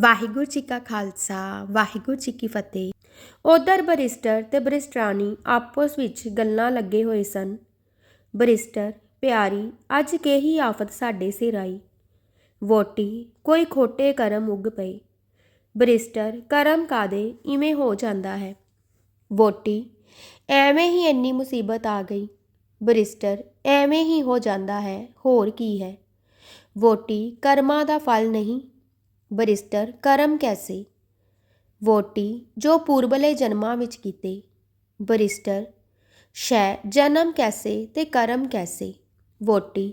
ਵਾਹਿਗੁਰੂ ਜੀ ਕਾ ਖਾਲਸਾ, ਵਾਹਿਗੁਰੂ ਜੀ ਕੀ ਫਤਿਹ। ਉਧਰ ਬਰਿਸਟਰ ਤੇ ਬਰਿਸਟਰਾਣੀ ਆਪਸ ਵਿੱਚ ਗੱਲਾਂ ਲੱਗੇ ਹੋਏ ਸਨ। ਬਰਿਸਟਰ, ਪਿਆਰੀ, ਅੱਜ ਕਿਹੀ ਆਫਤ ਸਾਡੇ ਸਿਰ ਆਈ? ਵੋਟੀ ਕੋਈ ਖੋਟੇ ਕਰਮ ਉੱਗ ਪਏ। ਬਰਿਸਟਰ, ਕਰਮ ਕਾਦੇ ਇਵੇਂ ਹੋ ਜਾਂਦਾ ਹੈ। ਵੋਟੀ ਐਵੇਂ ਹੀ ਇੰਨੀ ਮੁਸੀਬਤ ਆ ਗਈ। ਬਰਿਸਟਰ, ਐਵੇਂ ਹੀ ਹੋ ਜਾਂਦਾ ਹੈ, ਹੋਰ ਕੀ ਹੈ? ਵੋਟੀ ਕਰਮਾਂ ਦਾ ਫਲ ਨਹੀਂ ਬਰਿਸਟਰ ਕਰਮ ਕੈਸੇ? ਵੋਟੀ ਜੋ ਪੂਰਬਲੇ ਜਨਮਾਂ ਵਿੱਚ ਕੀਤੇ। ਬਰਿਸਟਰ, ਸ਼ੈ ਜਨਮ ਕੈਸੇ ਤੇ ਕਰਮ ਕੈਸੇ? ਵੋਟੀ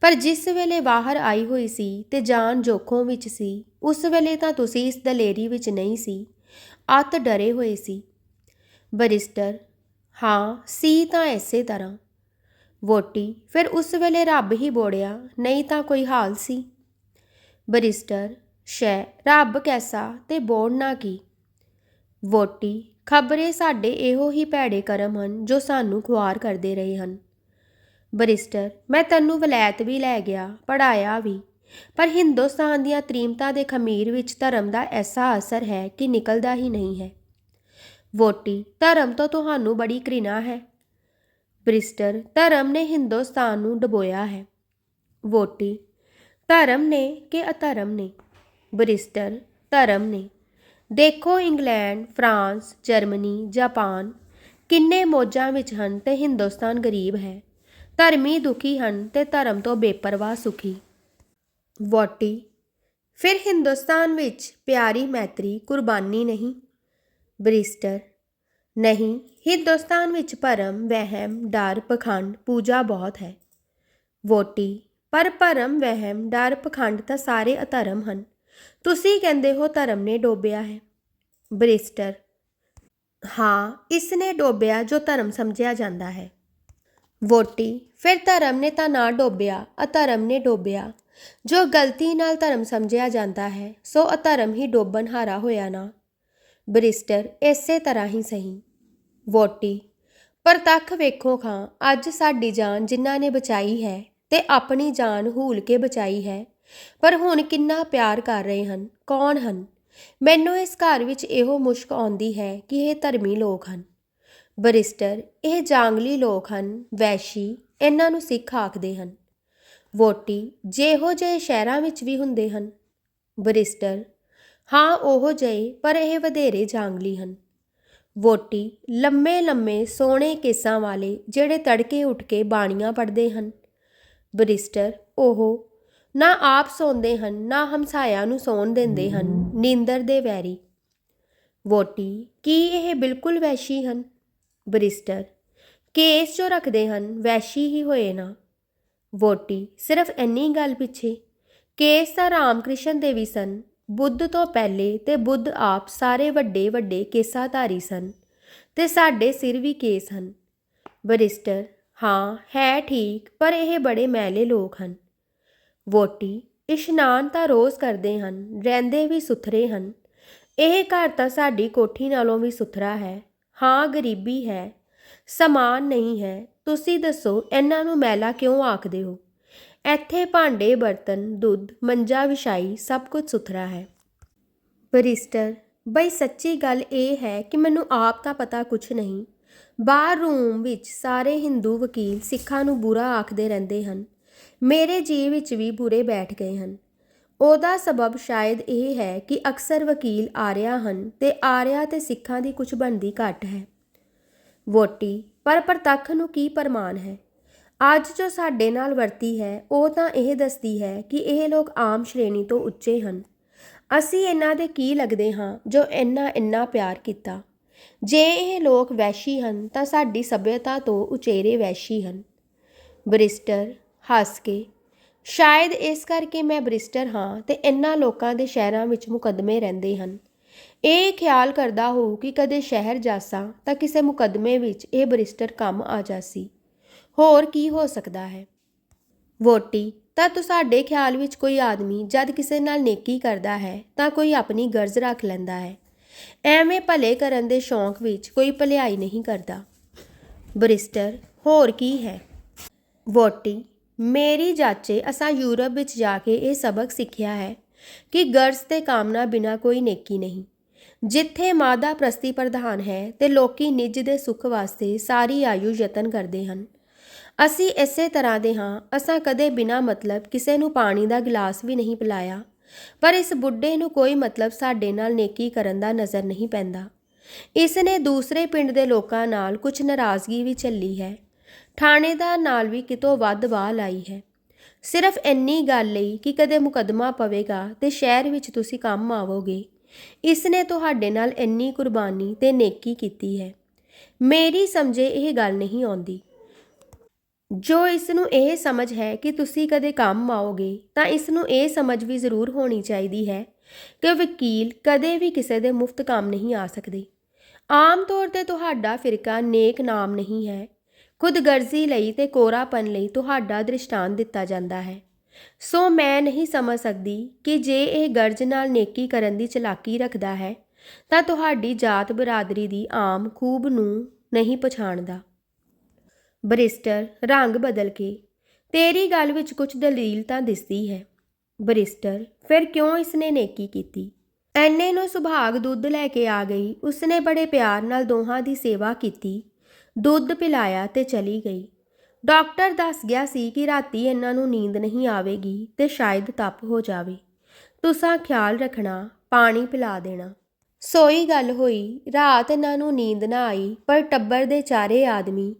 ਪਰ ਜਿਸ ਵੇਲੇ ਬਾਹਰ ਆਈ ਹੋਈ ਸੀ ਤੇ ਜਾਨ ਜੋਖੋਂ ਵਿੱਚ ਸੀ, ਉਸ ਵੇਲੇ ਤਾਂ ਤੁਸੀਂ ਇਸ ਦਲੇਰੀ ਵਿੱਚ ਨਹੀਂ ਸੀ, ਅੱਤ ਡਰੇ ਹੋਏ ਸੀ। ਬਰਿਸਟਰ, ਹਾਂ, ਸੀ ਤਾਂ ਐਸੇ ਤਰ੍ਹਾਂ। ਵੋਟੀ ਫਿਰ ਉਸ ਵੇਲੇ ਰੱਬ ਹੀ ਬੋੜਿਆ, ਨਹੀਂ ਤਾਂ ਕੋਈ ਹਾਲ ਸੀ? ਬਰਿਸਟਰ ਸ਼ੈ, ਰੱਬ ਕੈਸਾ ਤੇ ਬੋੜਨਾ ਕੀ। ਵੋਟੀ, ਖਬਰੇ ਸਾਡੇ ਇਹੋ ਹੀ ਭੈੜੇ ਕਰਮ ਹਨ ਜੋ ਸਾਨੂੰ ਖੁਆਰ ਕਰਦੇ ਰਹੇ ਹਨ। ਬਰਿਸਟਰ, ਮੈਂ ਤੈਨੂੰ ਵਲੈਤ ਵੀ ਲੈ ਗਿਆ ਪੜਾਇਆ ਵੀ। ਪਰ ਹਿੰਦੁਸਤਾਨ ਦੀਆਂ ਤਰੀਮਤਾਂ ਦੇ ਖਮੀਰ ਵਿੱਚ ਧਰਮ ਦਾ ਐਸਾ ਅਸਰ ਹੈ ਕਿ ਨਿਕਲਦਾ ਹੀ ਨਹੀਂ ਹੈ। ਵੋਟੀ, ਧਰਮ ਤੋਂ ਤੁਹਾਨੂੰ ਬੜੀ ਘ੍ਰਿਣਾ ਹੈ। ਬ੍ਰਿਸਟਰ, ਧਰਮ ਨੇ ਹਿੰਦੁਸਤਾਨ ਨੂੰ ਡਬੋਇਆ ਹੈ। ਵੋਟੀ, ਧਰਮ ਨੇ ਕਿ ਅਧਰਮ ਨੇ? ਬ੍ਰਿਸਟਰ ਧਰਮ ਨੇ। ਦੇਖੋ ਇੰਗਲੈਂਡ, ਫਰਾਂਸ, ਜਰਮਨੀ, ਜਾਪਾਨ ਕਿੰਨੇ ਮੋਜਾਂ ਵਿੱਚ ਹਨ ਤੇ ਹਿੰਦੁਸਤਾਨ ਗਰੀਬ ਹੈ। ਧਰਮੀ ਦੁਖੀ ਹਨ ਤੇ ਧਰਮ ਤੋਂ ਬੇਪਰਵਾਹ ਸੁਖੀ। ਵੋਟੀ ਫਿਰ ਹਿੰਦੁਸਤਾਨ ਵਿੱਚ ਪਿਆਰੀ ਮੈਤਰੀ ਕੁਰਬਾਨੀ ਨਹੀਂ। ਬ੍ਰਿਸਟਰ ਨਹੀਂ, ਹਿੰਦੁਸਤਾਨ ਵਿੱਚ ਭਰਮ, ਵਹਿਮ, ਡਰ, ਪਖੰਡ, ਪੂਜਾ ਬਹੁਤ ਹੈ। ਵੋਟੀ ਪਰ ਭਰਮ, ਵਹਿਮ, ਡਰ, ਪਖੰਡ ਤਾਂ ਸਾਰੇ ਅਧਰਮ ਹਨ। ਤੁਸੀਂ ਕਹਿੰਦੇ ਹੋ ਧਰਮ ਨੇ ਡੋਬਿਆ ਹੈ। ਬ੍ਰਿਸਟਰ, ਹਾਂ, ਇਸ ਨੇ ਡੋਬਿਆ ਜੋ ਧਰਮ ਸਮਝਿਆ ਜਾਂਦਾ ਹੈ। ਵੋਟੀ, ਫਿਰ ਧਰਮ ਨੇ ਤਾਂ ਨਾ ਡੋਬਿਆ, ਅਧਰਮ ਨੇ ਡੋਬਿਆ। ਜੋ ਗਲਤੀ ਨਾਲ ਧਰਮ ਸਮਝਿਆ ਜਾਂਦਾ ਹੈ, ਸੋ ਅਧਰਮ ਹੀ ਡੋਬਣ ਹਾਰਾ ਹੋਇਆ ਨਾ। ਬ੍ਰਿਸਟਰ, ਇਸੇ ਤਰ੍ਹਾਂ ਹੀ ਸਹੀ। ਵੋਟੀ ਪਰ ਤੱਕ ਵੇਖੋ ਖਾਂ, ਅੱਜ ਸਾਡੀ ਜਾਨ ਜਿਨ੍ਹਾਂ ਨੇ ਬਚਾਈ ਹੈ ਤੇ ਆਪਣੀ ਜਾਨ ਹੂਲ ਕੇ ਬਚਾਈ ਹੈ ਪਰ ਹੁਣ ਕਿੰਨਾ ਪਿਆਰ ਕਰ ਰਹੇ ਹਨ, ਕੌਣ ਹਨ? ਮੈਨੂੰ ਇਸ ਘਰ ਵਿੱਚ ਇਹੋ ਮੁਸ਼ਕ ਆਉਂਦੀ ਹੈ ਕਿ ਇਹ ਧਰਮੀ ਲੋਕ ਹਨ। ਬਰਿਸਟਰ, ਇਹ ਜਾਂਗਲੀ ਲੋਕ ਹਨ, ਵੈਸ਼ੀ ਇਹਨਾਂ ਨੂੰ ਸਿੱਖ ਆਖਦੇ ਹਨ। ਵੋਟੀ, ਜਿਹੋ ਜਿਹੇ ਸ਼ਹਿਰਾਂ ਵਿੱਚ ਵੀ ਹੁੰਦੇ ਹਨ। ਬਰਿਸਟਰ, ਹਾਂ, ਉਹੋ ਜਿਹੇ, ਪਰ ਇਹ ਵਧੇਰੇ ਜਾਂਗਲੀ ਹਨ। ਵੋਟੀ, ਲੰਮੇ ਲੰਮੇ ਸੋਹਣੇ ਕੇਸਾਂ ਵਾਲੇ ਜਿਹੜੇ ਤੜਕੇ ਉੱਠ ਕੇ ਬਾਣੀਆਂ ਪੜਦੇ ਹਨ। ਬਰਿਸਟਰ, ਉਹ ਨਾ ਆਪ ਸੌਂਦੇ ਹਨ, ਨਾ ਹਮਸਾਇਆ ਨੂੰ ਸੌਣ ਦਿੰਦੇ ਹਨ, ਨੀਂਦਰ ਦੇ ਵੈਰੀ। ਵੋਟੀ, ਕੀ ਇਹ ਬਿਲਕੁਲ ਵੈਸ਼ੀ ਹਨ? ਬਰਿਸਟਰ, ਕੇਸ ਜੋ ਰੱਖਦੇ ਹਨ, ਵੈਸ਼ੀ ਹੀ ਹੋਏ ਨਾ। ਵੋਟੀ, ਸਿਰਫ ਇੰਨੀ ਗੱਲ ਪਿੱਛੇ, ਕੇਸ ਤਾਂ ਰਾਮਕ੍ਰਿਸ਼ਨ ਦੇ ਵੀ ਸਨ। ਬੁੱਧ ਤੋਂ ਪਹਿਲੇ ਤੇ ਬੁੱਧ ਆਪ ਸਾਰੇ ਵੱਡੇ ਵੱਡੇ ਕੇਸਾਧਾਰੀ ਸਨ ਤੇ ਸਾਡੇ ਸਿਰ ਵੀ ਕੇਸ ਹਨ। ਬਰਿਸਟਰ, ਹਾਂ, ਹੈ ਠੀਕ, ਪਰ ਇਹ ਬੜੇ ਮੈਲੇ ਲੋਕ ਹਨ। ਵੋਟੀ ਇਸ਼ਨਾਨ ਤਾਂ ਰੋਜ਼ ਕਰਦੇ ਹਨ, ਰਹਿੰਦੇ ਵੀ ਸੁਥਰੇ ਹਨ। ਇਹ ਘਰ ਤਾਂ ਸਾਡੀ ਕੋਠੀ ਨਾਲੋਂ ਵੀ ਸੁਥਰਾ ਹੈ। ਹਾਂ, ਗਰੀਬੀ ਹੈ, ਸਮਾਨ ਨਹੀਂ ਹੈ। ਤੁਸੀਂ ਦੱਸੋ, ਇਹਨਾਂ ਨੂੰ ਮੈਲਾ ਕਿਉਂ ਆਖਦੇ ਹੋ? ਇੱਥੇ ਭਾਂਡੇ, ਬਰਤਨ, ਦੁੱਧ, ਮੰਜਾ, ਵਿਛਾਈ ਸਭ ਕੁਝ ਸੁਥਰਾ ਹੈ। ਬਰਿਸਟਰ, ਬਈ ਸੱਚੀ ਗੱਲ ਇਹ ਹੈ ਕਿ ਮੈਨੂੰ ਆਪ ਤਾਂ ਪਤਾ ਕੁਝ ਨਹੀਂ। ਬਾਹਰ ਰੂਮ ਵਿੱਚ ਸਾਰੇ ਹਿੰਦੂ ਵਕੀਲ ਸਿੱਖਾਂ ਨੂੰ ਬੁਰਾ ਆਖਦੇ ਰਹਿੰਦੇ ਹਨ। ਮੇਰੇ ਜੀ ਵਿੱਚ ਵੀ ਬੁਰੇ ਬੈਠ ਗਏ ਹਨ। ਉਹਦਾ ਸਬਬ ਸ਼ਾਇਦ ਇਹ ਹੈ ਕਿ ਅਕਸਰ ਵਕੀਲ ਆਰਿਆ ਹਨ ਤੇ ਆਰਿਆ ਤੇ ਸਿੱਖਾਂ ਦੀ ਕੁਝ ਬਣਦੀ ਘੱਟ ਹੈ। ਵੋਟੀ, ਪਰ ਪ੍ਰਤੱਖ ਨੂੰ ਕੀ ਪ੍ਰਮਾਣ ਹੈ? ਅੱਜ ਜੋ ਸਾਡੇ ਨਾਲ ਵਰਤੀ ਹੈ, ਉਹ ਤਾਂ ਇਹ ਦੱਸਦੀ ਹੈ ਕਿ ਇਹ ਲੋਕ ਆਮ ਸ਼੍ਰੇਣੀ ਤੋਂ ਉੱਚੇ ਹਨ। ਅਸੀਂ ਇਹਨਾਂ ਦੇ ਕੀ ਲੱਗਦੇ ਹਾਂ ਜੋ ਇੰਨਾ ਇੰਨਾ ਪਿਆਰ ਕੀਤਾ? ਜੇ ਇਹ ਲੋਕ ਵੈਸ਼ੀ ਹਨ ਤਾਂ ਸਾਡੀ ਸਭਿਅਤਾ ਤੋਂ ਉਚੇਰੇ ਵੈਸ਼ੀ ਹਨ। ਬ੍ਰਿਸਟਰ ਹੱਸ ਕੇ। ਸ਼ਾਇਦ ਇਸ ਕਰਕੇ ਮੈਂ ਬ੍ਰਿਸਟਰ ਹਾਂ ਤੇ ਇੰਨਾ ਲੋਕਾਂ ਦੇ ਸ਼ਹਿਰਾਂ ਵਿੱਚ ਮੁਕੱਦਮੇ ਰਹਿੰਦੇ ਹਨ। ਇਹ ਖਿਆਲ ਕਰਦਾ ਹੋ ਕਿ ਕਦੇ ਸ਼ਹਿਰ ਜਾਸਾਂ ਤਾਂ ਕਿਸੇ ਮੁਕੱਦਮੇ ਵਿੱਚ ਇਹ ਬ੍ਰਿਸਟਰ ਕੰਮ ਆ ਜਾਸੀ। ਹੋਰ ਕੀ ਹੋ ਸਕਦਾ ਹੈ? ਵੋਟੀ, ਤਾਂ ਸਾਡੇ ਖਿਆਲ ਵਿੱਚ ਕੋਈ ਆਦਮੀ ਜਦ ਕਿਸੇ ਨਾਲ ਨੇਕੀ ਕਰਦਾ ਹੈ ਤਾਂ ਕੋਈ ਆਪਣੀ ਗਰਜ਼ ਰੱਖ ਲੈਂਦਾ ਹੈ। ਐਵੇਂ ਭਲੇ ਕਰਨ ਦੇ ਸ਼ੌਂਕ ਵਿੱਚ ਕੋਈ ਭਲਾਈ ਨਹੀਂ ਕਰਦਾ। ਬ੍ਰਿਸਟਰ, ਹੋਰ ਕੀ ਹੈ? ਵੋਟੀ ਮੇਰੀ ਜਾਚੇ ਅਸਾਂ ਯੂਰਪ ਵਿੱਚ ਜਾ ਕੇ ਇਹ ਸਬਕ ਸਿੱਖਿਆ ਹੈ ਕਿ ਗਰਜ਼ ਤੇ ਕਾਮਨਾ ਬਿਨਾ ਕੋਈ ਨੇਕੀ ਨਹੀਂ ਜਿੱਥੇ ਮਾਦਾ ਪ੍ਰਸਤੀ ਪ੍ਰਧਾਨ ਹੈ ਤੇ ਲੋਕੀ ਨਿੱਜ ਦੇ ਸੁੱਖ ਵਾਸਤੇ ਸਾਰੀ ਆਯੂ ਯਤਨ ਕਰਦੇ ਹਨ ਅਸੀਂ ਇਸੇ ਤਰ੍ਹਾਂ ਦੇ ਹਾਂ ਅਸਾਂ ਕਦੇ ਬਿਨਾ ਮਤਲਬ ਕਿਸੇ ਨੂੰ ਪਾਣੀ ਦਾ ਗਿਲਾਸ ਵੀ ਨਹੀਂ ਪਿਲਾਇਆ ਪਰ ਇਸ ਬੁੱਢੇ ਨੂੰ ਕੋਈ ਮਤਲਬ ਸਾਡੇ ਨਾਲ ਨੇਕੀ ਕਰਨ ਦਾ ਨਜ਼ਰ ਨਹੀਂ ਪੈਂਦਾ ਇਸ ਨੇ ਦੂਸਰੇ ਪਿੰਡ ਦੇ ਲੋਕਾਂ ਨਾਲ ਕੁਝ ਨਾਰਾਜ਼ਗੀ ਵੀ ਚੱਲੀ ਹੈ ਥਾਣੇਦਾਰ ਨਾਲ ਵੀ ਕਿਤੋਂ ਵੱਧ ਵਾਹ ਲਾਈ ਹੈ। ਸਿਰਫ ਇੰਨੀ ਗੱਲ ਲਈ ਕਿ ਕਦੇ ਮੁਕੱਦਮਾ ਪਵੇਗਾ ਤੇ ਸ਼ਹਿਰ ਵਿੱਚ ਤੁਸੀਂ ਕੰਮ ਆਵੋਗੇ। ਇਸ ਨੇ ਤੁਹਾਡੇ ਨਾਲ ਇੰਨੀ ਕੁਰਬਾਨੀ ਤੇ ਨੇਕੀ ਕੀਤੀ ਹੈ। ਮੇਰੀ ਸਮਝੇ ਇਹ ਗੱਲ ਨਹੀਂ ਆਉਂਦੀ। ਜੋ ਇਸ ਨੂੰ ਇਹ ਸਮਝ ਹੈ ਕਿ ਤੁਸੀਂ ਕਦੇ ਕੰਮ ਆਓਗੇ, ਤਾਂ ਇਸ ਨੂੰ ਇਹ ਸਮਝ ਵੀ ਜ਼ਰੂਰ ਹੋਣੀ ਚਾਹੀਦੀ ਹੈ ਕਿ ਵਕੀਲ ਕਦੇ ਵੀ ਕਿਸੇ ਦੇ ਮੁਫਤ ਕੰਮ ਨਹੀਂ ਆ ਸਕਦੇ। ਆਮ ਤੌਰ ਤੇ ਤੁਹਾਡਾ ਫਿਰਕਾ ਨੇਕ ਨਾਮ ਨਹੀਂ ਹੈ ਖੁਦਗਰਜ਼ੀ ਲਈ ਤੇ ਕੋਰਾਪਨ ਲਈ ਤੁਹਾਡਾ ਦ੍ਰਿਸ਼ਟਾਂਤ ਦਿੱਤਾ ਜਾਂਦਾ ਹੈ। ਸੋ ਮੈਂ ਨਹੀਂ ਸਮਝ ਸਕਦੀ ਕਿ ਜੇ ਇਹ ਗਰਜ ਨਾਲ ਨੇਕੀ ਕਰਨ ਦੀ ਚਲਾਕੀ ਰੱਖਦਾ ਹੈ, ਤਾਂ ਤੁਹਾਡੀ ਜਾਤ ਬਰਾਦਰੀ ਦੀ ਆਮ ਖੂਬ ਨੂੰ ਨਹੀਂ ਪਛਾਣਦਾ। ਬਰਿਸਟਰ, ਰੰਗ ਬਦਲ ਕੇ, ਤੇਰੀ ਗੱਲ ਵਿੱਚ ਕੁਝ ਦਲੀਲ ਤਾਂ ਦਿਸਦੀ ਹੈ। ਬਰਿਸਟਰ, ਫਿਰ ਕਿਉਂ ਇਸਨੇ ਨੇਕੀ ਕੀਤੀ? ਐਨੇ ਨੂੰ ਸੁਭਾਗ ਦੁੱਧ ਲੈ ਕੇ ਆ ਗਈ, ਉਸਨੇ ਬੜੇ ਪਿਆਰ ਨਾਲ ਦੋਹਾਂ ਦੀ ਸੇਵਾ ਕੀਤੀ ਦੁੱਧ ਪਿਲਾਇਆ ਤੇ ਚਲੀ ਗਈ। ਡਾਕਟਰ ਦੱਸ ਗਿਆ ਸੀ ਕਿ ਰਾਤੀ ਇਹਨਾਂ ਨੂੰ ਨੀਂਦ ਨਹੀਂ ਆਵੇਗੀ ਤੇ ਸ਼ਾਇਦ ਤਪ ਹੋ ਜਾਵੇ। ਤੁਸਾਂ ਖਿਆਲ ਰੱਖਣਾ, ਪਾਣੀ ਪਿਲਾ ਦੇਣਾ। ਸੋਈ ਗੱਲ ਹੋਈ, ਰਾਤ ਇਹਨਾਂ ਨੂੰ ਨੀਂਦ ਨਾ ਆਈ, ਪਰ ਟੱਬਰ ਦੇ ਚਾਰੇ ਆਦਮੀ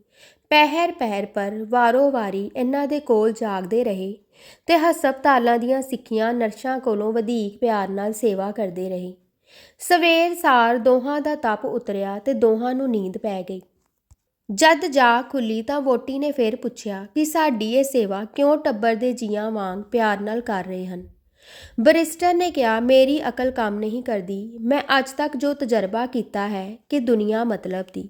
ਪਹਿਰ ਪਹਿਰ ਪਰ ਵਾਰੋ ਵਾਰੀ ਇਹਨਾਂ ਦੇ ਕੋਲ ਜਾਗਦੇ ਰਹੇ ਤੇ ਹਸਪਤਾਲਾਂ ਦੀਆਂ ਸਿੱਖੀਆਂ ਨਰਸਾਂ ਕੋਲੋਂ ਵਧੇਕ ਪਿਆਰ ਨਾਲ ਸੇਵਾ ਕਰਦੇ ਰਹੇ। ਸਵੇਰ ਸਾਰ ਦੋਹਾਂ ਦਾ ਤਪ ਉਤਰਿਆ ਤੇ ਦੋਹਾਂ ਨੂੰ ਨੀਂਦ ਪੈ ਗਈ। ਜਦ ਜਾ ਖੁੱਲੀ ਤਾਂ ਵੋਟੀ ਨੇ ਫੇਰ ਪੁੱਛਿਆ ਕਿ ਸਾਡੀ ਇਹ ਸੇਵਾ ਕਿਉਂ ਟੱਬਰ ਦੇ ਜੀਆਂ ਵਾਂਗ ਪਿਆਰ ਨਾਲ ਕਰ ਰਹੇ ਹਨ? ਬਰਿਸਟਰ ਨੇ ਕਿਹਾ, ਮੇਰੀ ਅਕਲ ਕੰਮ ਨਹੀਂ ਕਰਦੀ। ਮੈਂ ਅੱਜ ਤੱਕ ਜੋ ਤਜਰਬਾ ਕੀਤਾ ਹੈ ਕਿ ਦੁਨੀਆ ਮਤਲਬ ਦੀ।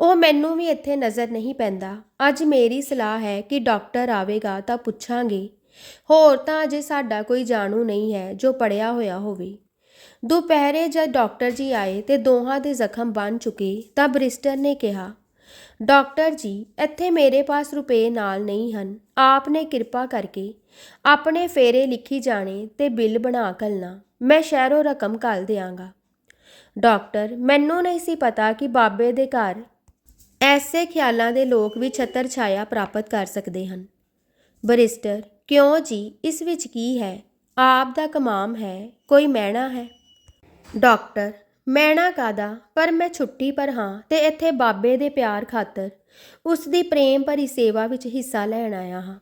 ਉਹ ਮੈਨੂੰ ਵੀ ਇੱਥੇ ਨਜ਼ਰ ਨਹੀਂ ਪੈਂਦਾ। ਅੱਜ ਮੇਰੀ ਸਲਾਹ ਹੈ ਕਿ ਡਾਕਟਰ ਆਵੇਗਾ ਤਾਂ ਪੁੱਛਾਂਗੇ। ਹੋਰ ਤਾਂ ਅਜੇ ਸਾਡਾ ਕੋਈ ਜਾਣੂ ਨਹੀਂ ਹੈ ਜੋ ਪੜਿਆ ਹੋਇਆ ਹੋਵੇ। ਦੁਪਹਿਰੇ ਜਦ ਡਾਕਟਰ ਜੀ ਆਏ ਤੇ ਦੋਹਾਂ ਦੇ ਜ਼ਖਮ ਬਣ ਚੁੱਕੇ ਤਾਂ ਬ੍ਰਿਸਟਰ ਨੇ ਕਿਹਾ ਡਾਕਟਰ ਜੀ, ਇੱਥੇ ਮੇਰੇ ਪਾਸ ਰੁਪਏ ਨਾਲ ਨਹੀਂ ਹਨ। ਆਪ ਨੇ ਕਿਰਪਾ ਕਰਕੇ ਆਪਣੇ ਫੇਰੇ ਲਿਖੀ ਜਾਣੇ ਤੇ ਬਿੱਲ ਬਣਾ ਘੱਲਣਾ। ਮੈਂ ਸ਼ਹਿਰੋਂ ਰਕਮ ਘੱਲ ਦਿਆਂਗਾ। ਡਾਕਟਰ, ਮੈਨੂੰ ਨਹੀਂ ਸੀ ਪਤਾ ਕਿ ਬਾਬੇ ਦੇ ਘਰ ਐਸੇ ਖਿਆਲਾਂ ਦੇ ਲੋਕ ਵੀ ਛਤਰ ਛਾਇਆ ਪ੍ਰਾਪਤ ਕਰ ਸਕਦੇ ਹਨ। ਬਰਿਸਟਰ, ਕਿਉਂ ਜੀ? ਇਸ ਵਿੱਚ ਕੀ ਹੈ? ਆਪ ਦਾ ਕਮਾਮ ਹੈ, ਕੋਈ ਮਹਿਣਾ ਹੈ? ਡਾਕਟਰ ਮੈਂ ਨਾ ਕਾਦਾ ਪਰ ਮੈਂ ਛੁੱਟੀ ਪਰ ਹਾਂ ਤੇ ਇੱਥੇ ਬਾਬੇ ਦੇ ਪਿਆਰ ਖਾਤਰ ਉਸ ਦੀ ਪ੍ਰੇਮ ਭਰੀ ਸੇਵਾ ਵਿੱਚ ਹਿੱਸਾ ਲੈਣ ਆਇਆ ਹਾਂ।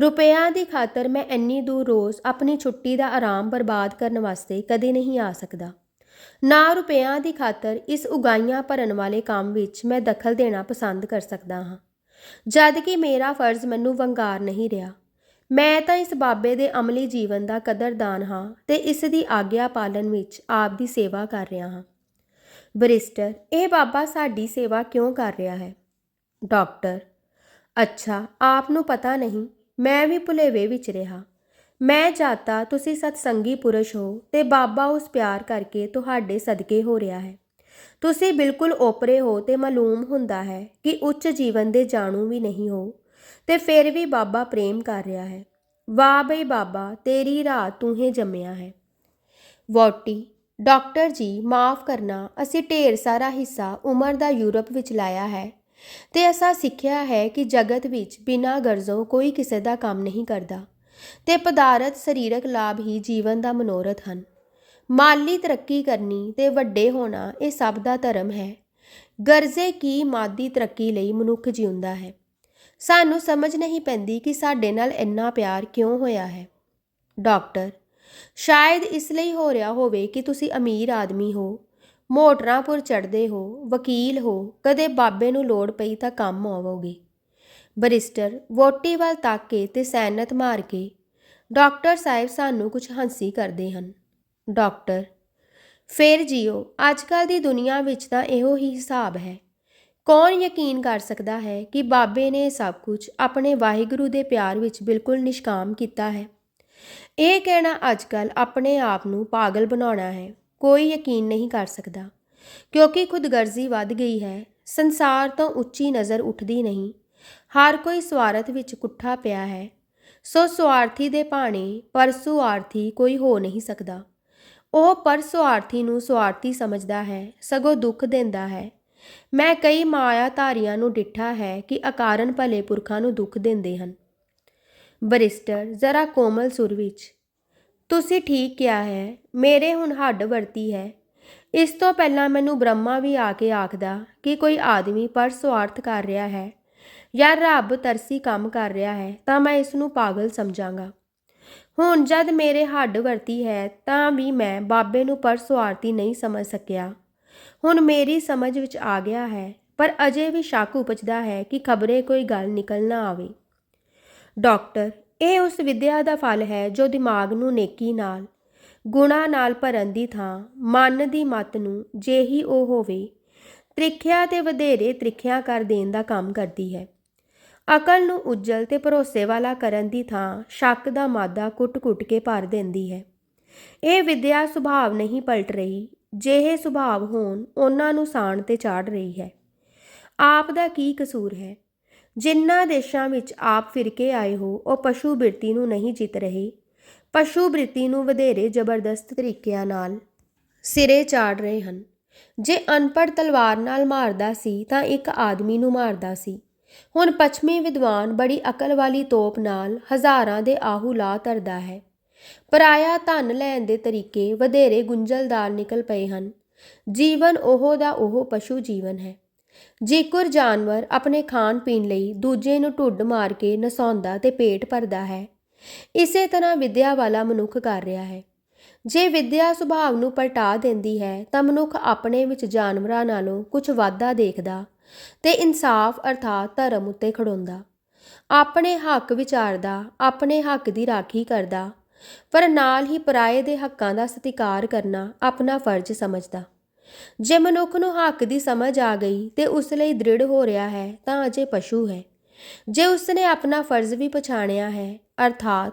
ਰੁਪਿਆਂ ਦੀ ਖਾਤਰ ਮੈਂ ਇੰਨੀ ਦੂਰ ਰੋਜ਼ ਆਪਣੀ ਛੁੱਟੀ ਦਾ ਆਰਾਮ ਬਰਬਾਦ ਕਰਨ ਵਾਸਤੇ ਕਦੇ ਨਹੀਂ ਆ ਸਕਦਾ। ਨਾ ਰੁਪਿਆਂ ਦੀ ਖਾਤਰ ਇਸ ਉਗਾਈਆਂ ਭਰਨ ਵਾਲੇ ਕੰਮ ਵਿੱਚ ਮੈਂ ਦਖਲ ਦੇਣਾ ਪਸੰਦ ਕਰ ਸਕਦਾ ਹਾਂ। ਜਦ ਕਿ ਮੇਰਾ ਫਰਜ਼ ਮੈਨੂੰ ਵੰਗਾਰ ਨਹੀਂ ਰਿਹਾ। ਮੈਂ ਤਾਂ ਇਸ ਬਾਬੇ ਦੇ ਅਮਲੀ ਜੀਵਨ ਦਾ ਕਦਰਦਾਨ ਹਾਂ ਤੇ ਇਸ ਦੀ ਆਗਿਆ ਪਾਲਨ ਵਿੱਚ ਆਪ ਦੀ ਸੇਵਾ ਕਰ ਰਿਹਾ ਹਾਂ। ਬਰਿਸਟਰ, ਇਹ ਬਾਬਾ ਸਾਡੀ ਸੇਵਾ ਕਿਉਂ ਕਰ ਰਿਹਾ ਹੈ? ਡਾਕਟਰ, ਅੱਛਾ, ਆਪ ਨੂੰ ਪਤਾ ਨਹੀਂ, ਮੈਂ ਵੀ ਭੁਲੇਵੇ ਵਿੱਚ ਰਿਹਾ। ਮੈਂ ਜਾਤਾ, ਤੁਸੀਂ ਸਤਸੰਗੀ ਪੁਰਸ਼ ਹੋ ਤੇ ਬਾਬਾ ਉਸ ਪਿਆਰ ਕਰਕੇ ਤੁਹਾਡੇ ਸਦਕੇ ਹੋ ਰਿਹਾ ਹੈ। ਤੁਸੀਂ ਬਿਲਕੁਲ ਓਪਰੇ ਹੋ ਤੇ ਮਾਲੂਮ ਹੁੰਦਾ ਹੈ ਕਿ ਉੱਚ ਜੀਵਨ ਦੇ ਜਾਣੂ ਵੀ ਨਹੀਂ ਹੋ ਤੇ ਫਿਰ ਵੀ ਬਾਬਾ ਪ੍ਰੇਮ ਕਰ ਰਿਹਾ ਹੈ। ਵਾਹ ਬਈ ਬਾਬਾ, ਤੇਰੀ ਰਾਤ ਤੂੰ ਹੀ ਜੰਮਿਆ ਹੈ। ਵੋਟੀ ਡਾਕਟਰ ਜੀ, ਮਾਫ ਕਰਨਾ, ਅਸੀਂ ਢੇਰ ਸਾਰਾ ਹਿੱਸਾ ਉਮਰ ਦਾ ਯੂਰਪ ਵਿੱਚ ਲਾਇਆ ਹੈ ਤੇ ਅਸਾਂ ਸਿੱਖਿਆ ਹੈ ਕਿ ਜਗਤ ਵਿੱਚ ਬਿਨਾਂ ਗਰਜ਼ੋਂ ਕੋਈ ਕਿਸੇ ਦਾ ਕੰਮ ਨਹੀਂ ਕਰਦਾ ਤੇ ਪਦਾਰਥ, ਸਰੀਰਕ ਲਾਭ ਹੀ ਜੀਵਨ ਦਾ ਮਨੋਰਥ ਹਨ। ਮਾਲੀ ਤਰੱਕੀ ਕਰਨੀ ਤੇ ਵੱਡੇ ਹੋਣਾ ਇਹ ਸਭ ਦਾ ਧਰਮ ਹੈ। ਗਰਜ਼ੇ ਕੀ ਮਾਦੀ ਤਰੱਕੀ ਲਈ ਮਨੁੱਖ ਜਿਉਂਦਾ ਹੈ। ਸਾਨੂੰ ਸਮਝ ਨਹੀਂ ਪੈਂਦੀ ਕਿ ਸਾਡੇ ਨਾਲ ਇੰਨਾ ਪਿਆਰ ਕਿਉਂ ਹੋਇਆ ਹੈ। ਡਾਕਟਰ, ਸ਼ਾਇਦ ਇਸ ਲਈ ਹੋ ਰਿਹਾ ਹੋਵੇ ਕਿ ਤੁਸੀਂ ਅਮੀਰ ਆਦਮੀ ਹੋ ਮੋਟਰਾਂ ਪੁਰ ਚੜਦੇ ਹੋ, ਵਕੀਲ ਹੋ, ਕਦੇ ਬਾਬੇ ਨੂੰ ਲੋੜ ਪਈ ਤਾਂ ਕੰਮ ਆਵੋਗੇ। ਬਰਿਸਟਰ ਵੋਟੀ ਵੱਲ ਤੱਕ ਕੇ ਤੇ ਸੈਨਤ ਮਾਰ ਕੇ, ਡਾਕਟਰ ਸਾਹਿਬ ਸਾਨੂੰ ਕੁਝ ਹੰਸੀ ਕਰਦੇ ਹਨ। ਡਾਕਟਰ, ਫੇਰ ਜੀਓ ਅੱਜਕੱਲ ਦੀ ਦੁਨੀਆ ਵਿੱਚ ਤਾਂ ਇਹੋ ਹੀ ਹਿਸਾਬ ਹੈ। ਕੌਣ ਯਕੀਨ ਕਰ ਸਕਦਾ ਹੈ ਕਿ ਬਾਬੇ ਨੇ ਸਭ ਕੁਝ ਆਪਣੇ ਵਾਹਿਗੁਰੂ ਦੇ ਪਿਆਰ ਵਿੱਚ ਬਿਲਕੁਲ ਨਿਸ਼ਕਾਮ ਕੀਤਾ ਹੈ? ਇਹ ਕਹਿਣਾ ਅੱਜਕੱਲ ਆਪਣੇ ਆਪ ਨੂੰ ਪਾਗਲ ਬਣਾਉਣਾ ਹੈ। ਕੋਈ ਯਕੀਨ ਨਹੀਂ ਕਰ ਸਕਦਾ। ਕਿਉਂਕਿ ਖੁਦਗਰਜ਼ੀ ਵੱਧ ਗਈ ਹੈ। ਸੰਸਾਰ ਤੋਂ ਉੱਚੀ ਨਜ਼ਰ ਉੱਠਦੀ ਨਹੀਂ। ਹਰ ਕੋਈ ਸਵਾਰਥ ਵਿੱਚ ਕੁੱਠਾ ਪਿਆ ਹੈ। ਸੋ ਸਵਾਰਥੀ ਦੇ ਭਾਣੇ ਪਰਸੁਆਰਥੀ ਕੋਈ ਹੋ ਨਹੀਂ ਸਕਦਾ। ਉਹ ਪਰਸੁਆਰਥੀ ਨੂੰ ਸੁਆਰਥੀ ਸਮਝਦਾ ਹੈ, ਸਗੋਂ ਦੁੱਖ ਦਿੰਦਾ ਹੈ। ਮੈਂ ਕਈ ਮਾਇਆ ਧਾਰੀਆਂ ਨੂੰ ਡਿੱਠਾ ਹੈ ਕਿ ਅਕਾਰਨ ਭਲੇ ਪੁਰਖਾਂ ਨੂੰ ਦੁੱਖ ਦਿੰਦੇ ਹਨ। ਬਰਿਸਟਰ ਜ਼ਰਾ ਕੋਮਲ ਸੁਰ ਵਿੱਚ, ਤੁਸੀਂ ਠੀਕ ਕਿਹਾ ਹੈ, ਮੇਰੇ ਹੁਣ ਹੱਡ ਵਰਤੀ ਹੈ। ਇਸ ਤੋਂ ਪਹਿਲਾਂ ਮੈਨੂੰ ਬ੍ਰਹਮਾ ਵੀ ਆ ਕੇ ਆਖਦਾ ਕਿ ਕੋਈ ਆਦਮੀ ਪਰ ਸਵਾਰਥ ਕਰ ਰਿਹਾ ਹੈ ਜਾਂ ਰੱਬ ਤਰਸੀ ਕੰਮ ਕਰ ਰਿਹਾ ਹੈ, ਤਾਂ ਮੈਂ ਇਸ ਨੂੰ ਪਾਗਲ ਸਮਝਾਂਗਾ। ਹੁਣ ਜਦ ਮੇਰੇ ਹੱਡ ਵਰਤੀ ਹੈ, ਤਾਂ ਵੀ ਮੈਂ ਬਾਬੇ ਨੂੰ ਪਰ ਸਵਾਰਥੀ ਨਹੀਂ ਸਮਝ ਸਕਿਆ। ਹੁਣ ਮੇਰੀ ਸਮਝ ਵਿੱਚ ਆ ਗਿਆ ਹੈ, ਪਰ ਅਜੇ ਵੀ ਸ਼ੱਕ ਉਪਜਦਾ ਹੈ ਕਿ ਖਬਰੇ ਕੋਈ ਗੱਲ ਨਿਕਲ ਨਾ ਆਵੇ। ਡਾਕਟਰ, ਇਹ ਉਸ ਵਿਦਿਆ ਦਾ ਫਲ ਹੈ ਜੋ ਦਿਮਾਗ ਨੂੰ ਨੇਕੀ ਨਾਲ, ਗੁਣਾ ਨਾਲ ਭਰਨ ਦੀ ਥਾਂ, ਮਨ ਦੀ ਮਤ ਨੂੰ ਜੇ ਹੀ ਉਹ ਹੋਵੇ, ਤ੍ਰਿਖਿਆ ਤੇ ਵਧੇਰੇ ਤ੍ਰਿਖਿਆ ਕਰ ਦੇਣ ਦਾ ਕੰਮ ਕਰਦੀ ਹੈ। ਅਕਲ ਨੂੰ ਉਜਲ ਤੇ ਭਰੋਸੇ ਵਾਲਾ ਕਰਨ ਦੀ ਥਾਂ ਸ਼ੱਕ ਦਾ ਮਾਦਾ ਕੁੱਟ-ਕੁੱਟ ਕੇ ਭਰ ਦਿੰਦੀ ਹੈ। ਇਹ ਵਿਦਿਆ ਸੁਭਾਵ ਨਹੀਂ ਪਲਟ ਰਹੀ ਜਿਹੇ ਸੁਭਾਵ ਹੋਣ, ਉਹਨਾਂ ਨੂੰ ਸਾਣ ਤੇ ਚਾੜ ਰਹੀ ਹੈ। ਆਪ ਦਾ ਕੀ ਕਸੂਰ ਹੈ? ਜਿਨ੍ਹਾਂ ਦੇਸ਼ਾਂ ਵਿੱਚ ਆਪ ਫਿਰ ਕੇ ਆਏ ਹੋ, ਉਹ ਪਸ਼ੂ ਬਿਰਤੀ ਨੂੰ ਨਹੀਂ ਜਿੱਤ ਰਹੇ। ਪਸ਼ੂ ਬ੍ਰਿਤੀ ਨੂੰ ਵਧੇਰੇ ਜ਼ਬਰਦਸਤ ਤਰੀਕਿਆਂ ਨਾਲ ਸਿਰੇ ਚਾੜ ਰਹੇ ਹਨ। ਜੇ ਅਨਪੜ੍ਹ ਤਲਵਾਰ ਨਾਲ ਮਾਰਦਾ ਸੀ, ਤਾਂ ਇੱਕ ਆਦਮੀ ਨੂੰ ਮਾਰਦਾ ਸੀ। ਹੁਣ ਪੱਛਮੀ ਵਿਦਵਾਨ ਬੜੀ ਅਕਲ ਵਾਲੀ ਤੋਪ ਨਾਲ ਹਜ਼ਾਰਾਂ ਦੇ ਆਹੂ ਲਾ ਧਰਦਾ ਹੈ। ਪਰਾਇਆ ਧਨ ਲੈਣ ਦੇ ਤਰੀਕੇ ਵਧੇਰੇ ਗੁੰਝਲਦਾਰ ਨਿਕਲ ਪਏ ਹਨ। ਜੀਵਨ ਉਹ ਦਾ ਉਹ ਪਸ਼ੂ ਜੀਵਨ ਹੈ। ਜੇਕਰ ਜਾਨਵਰ ਆਪਣੇ ਖਾਣ ਪੀਣ ਲਈ ਦੂਜੇ ਨੂੰ ਢੁੱਡ ਮਾਰ ਕੇ ਨਸਾਉਂਦਾ ਤੇ ਪੇਟ ਭਰਦਾ ਹੈ, ਇਸੇ ਤਰ੍ਹਾਂ ਵਿਦਿਆ ਵਾਲਾ ਮਨੁੱਖ ਕਰ ਰਿਹਾ ਹੈ। ਜੇ ਵਿਦਿਆ ਸੁਭਾਵ ਨੂੰ ਪਲਟਾ ਦਿੰਦੀ ਹੈ, ਤਾਂ ਮਨੁੱਖ ਆਪਣੇ ਵਿੱਚ ਜਾਨਵਰਾਂ ਨਾਲੋਂ ਕੁਝ ਵਾਧਾ ਦੇਖਦਾ ਤੇ ਇਨਸਾਫ ਅਰਥਾਤ ਧਰਮ ਉੱਤੇ ਖੜੋਂਦਾ। ਆਪਣੇ ਹੱਕ ਵਿਚਾਰਦਾ, ਆਪਣੇ ਹੱਕ ਦੀ ਰਾਖੀ ਕਰਦਾ ਪਰ ਨਾਲ ਹੀ ਪਰਾਏ ਦੇ ਹੱਕਾਂ ਦਾ ਸਤਿਕਾਰ ਕਰਨਾ ਆਪਣਾ ਫਰਜ਼ ਸਮਝਦਾ। ਜੇ ਮਨੁੱਖ ਨੂੰ ਹੱਕ ਦੀ ਸਮਝ ਆ ਗਈ ਤੇ ਉਸ ਲਈ ਦ੍ਰਿੜ ਹੋ ਰਿਹਾ ਹੈ ਤਾਂ ਅਜੇ ਪਸ਼ੂ ਹੈ। ਜੇ ਉਸਨੇ ਆਪਣਾ ਫਰਜ਼ ਵੀ ਪਛਾਣਿਆ ਹੈ, ਅਰਥਾਤ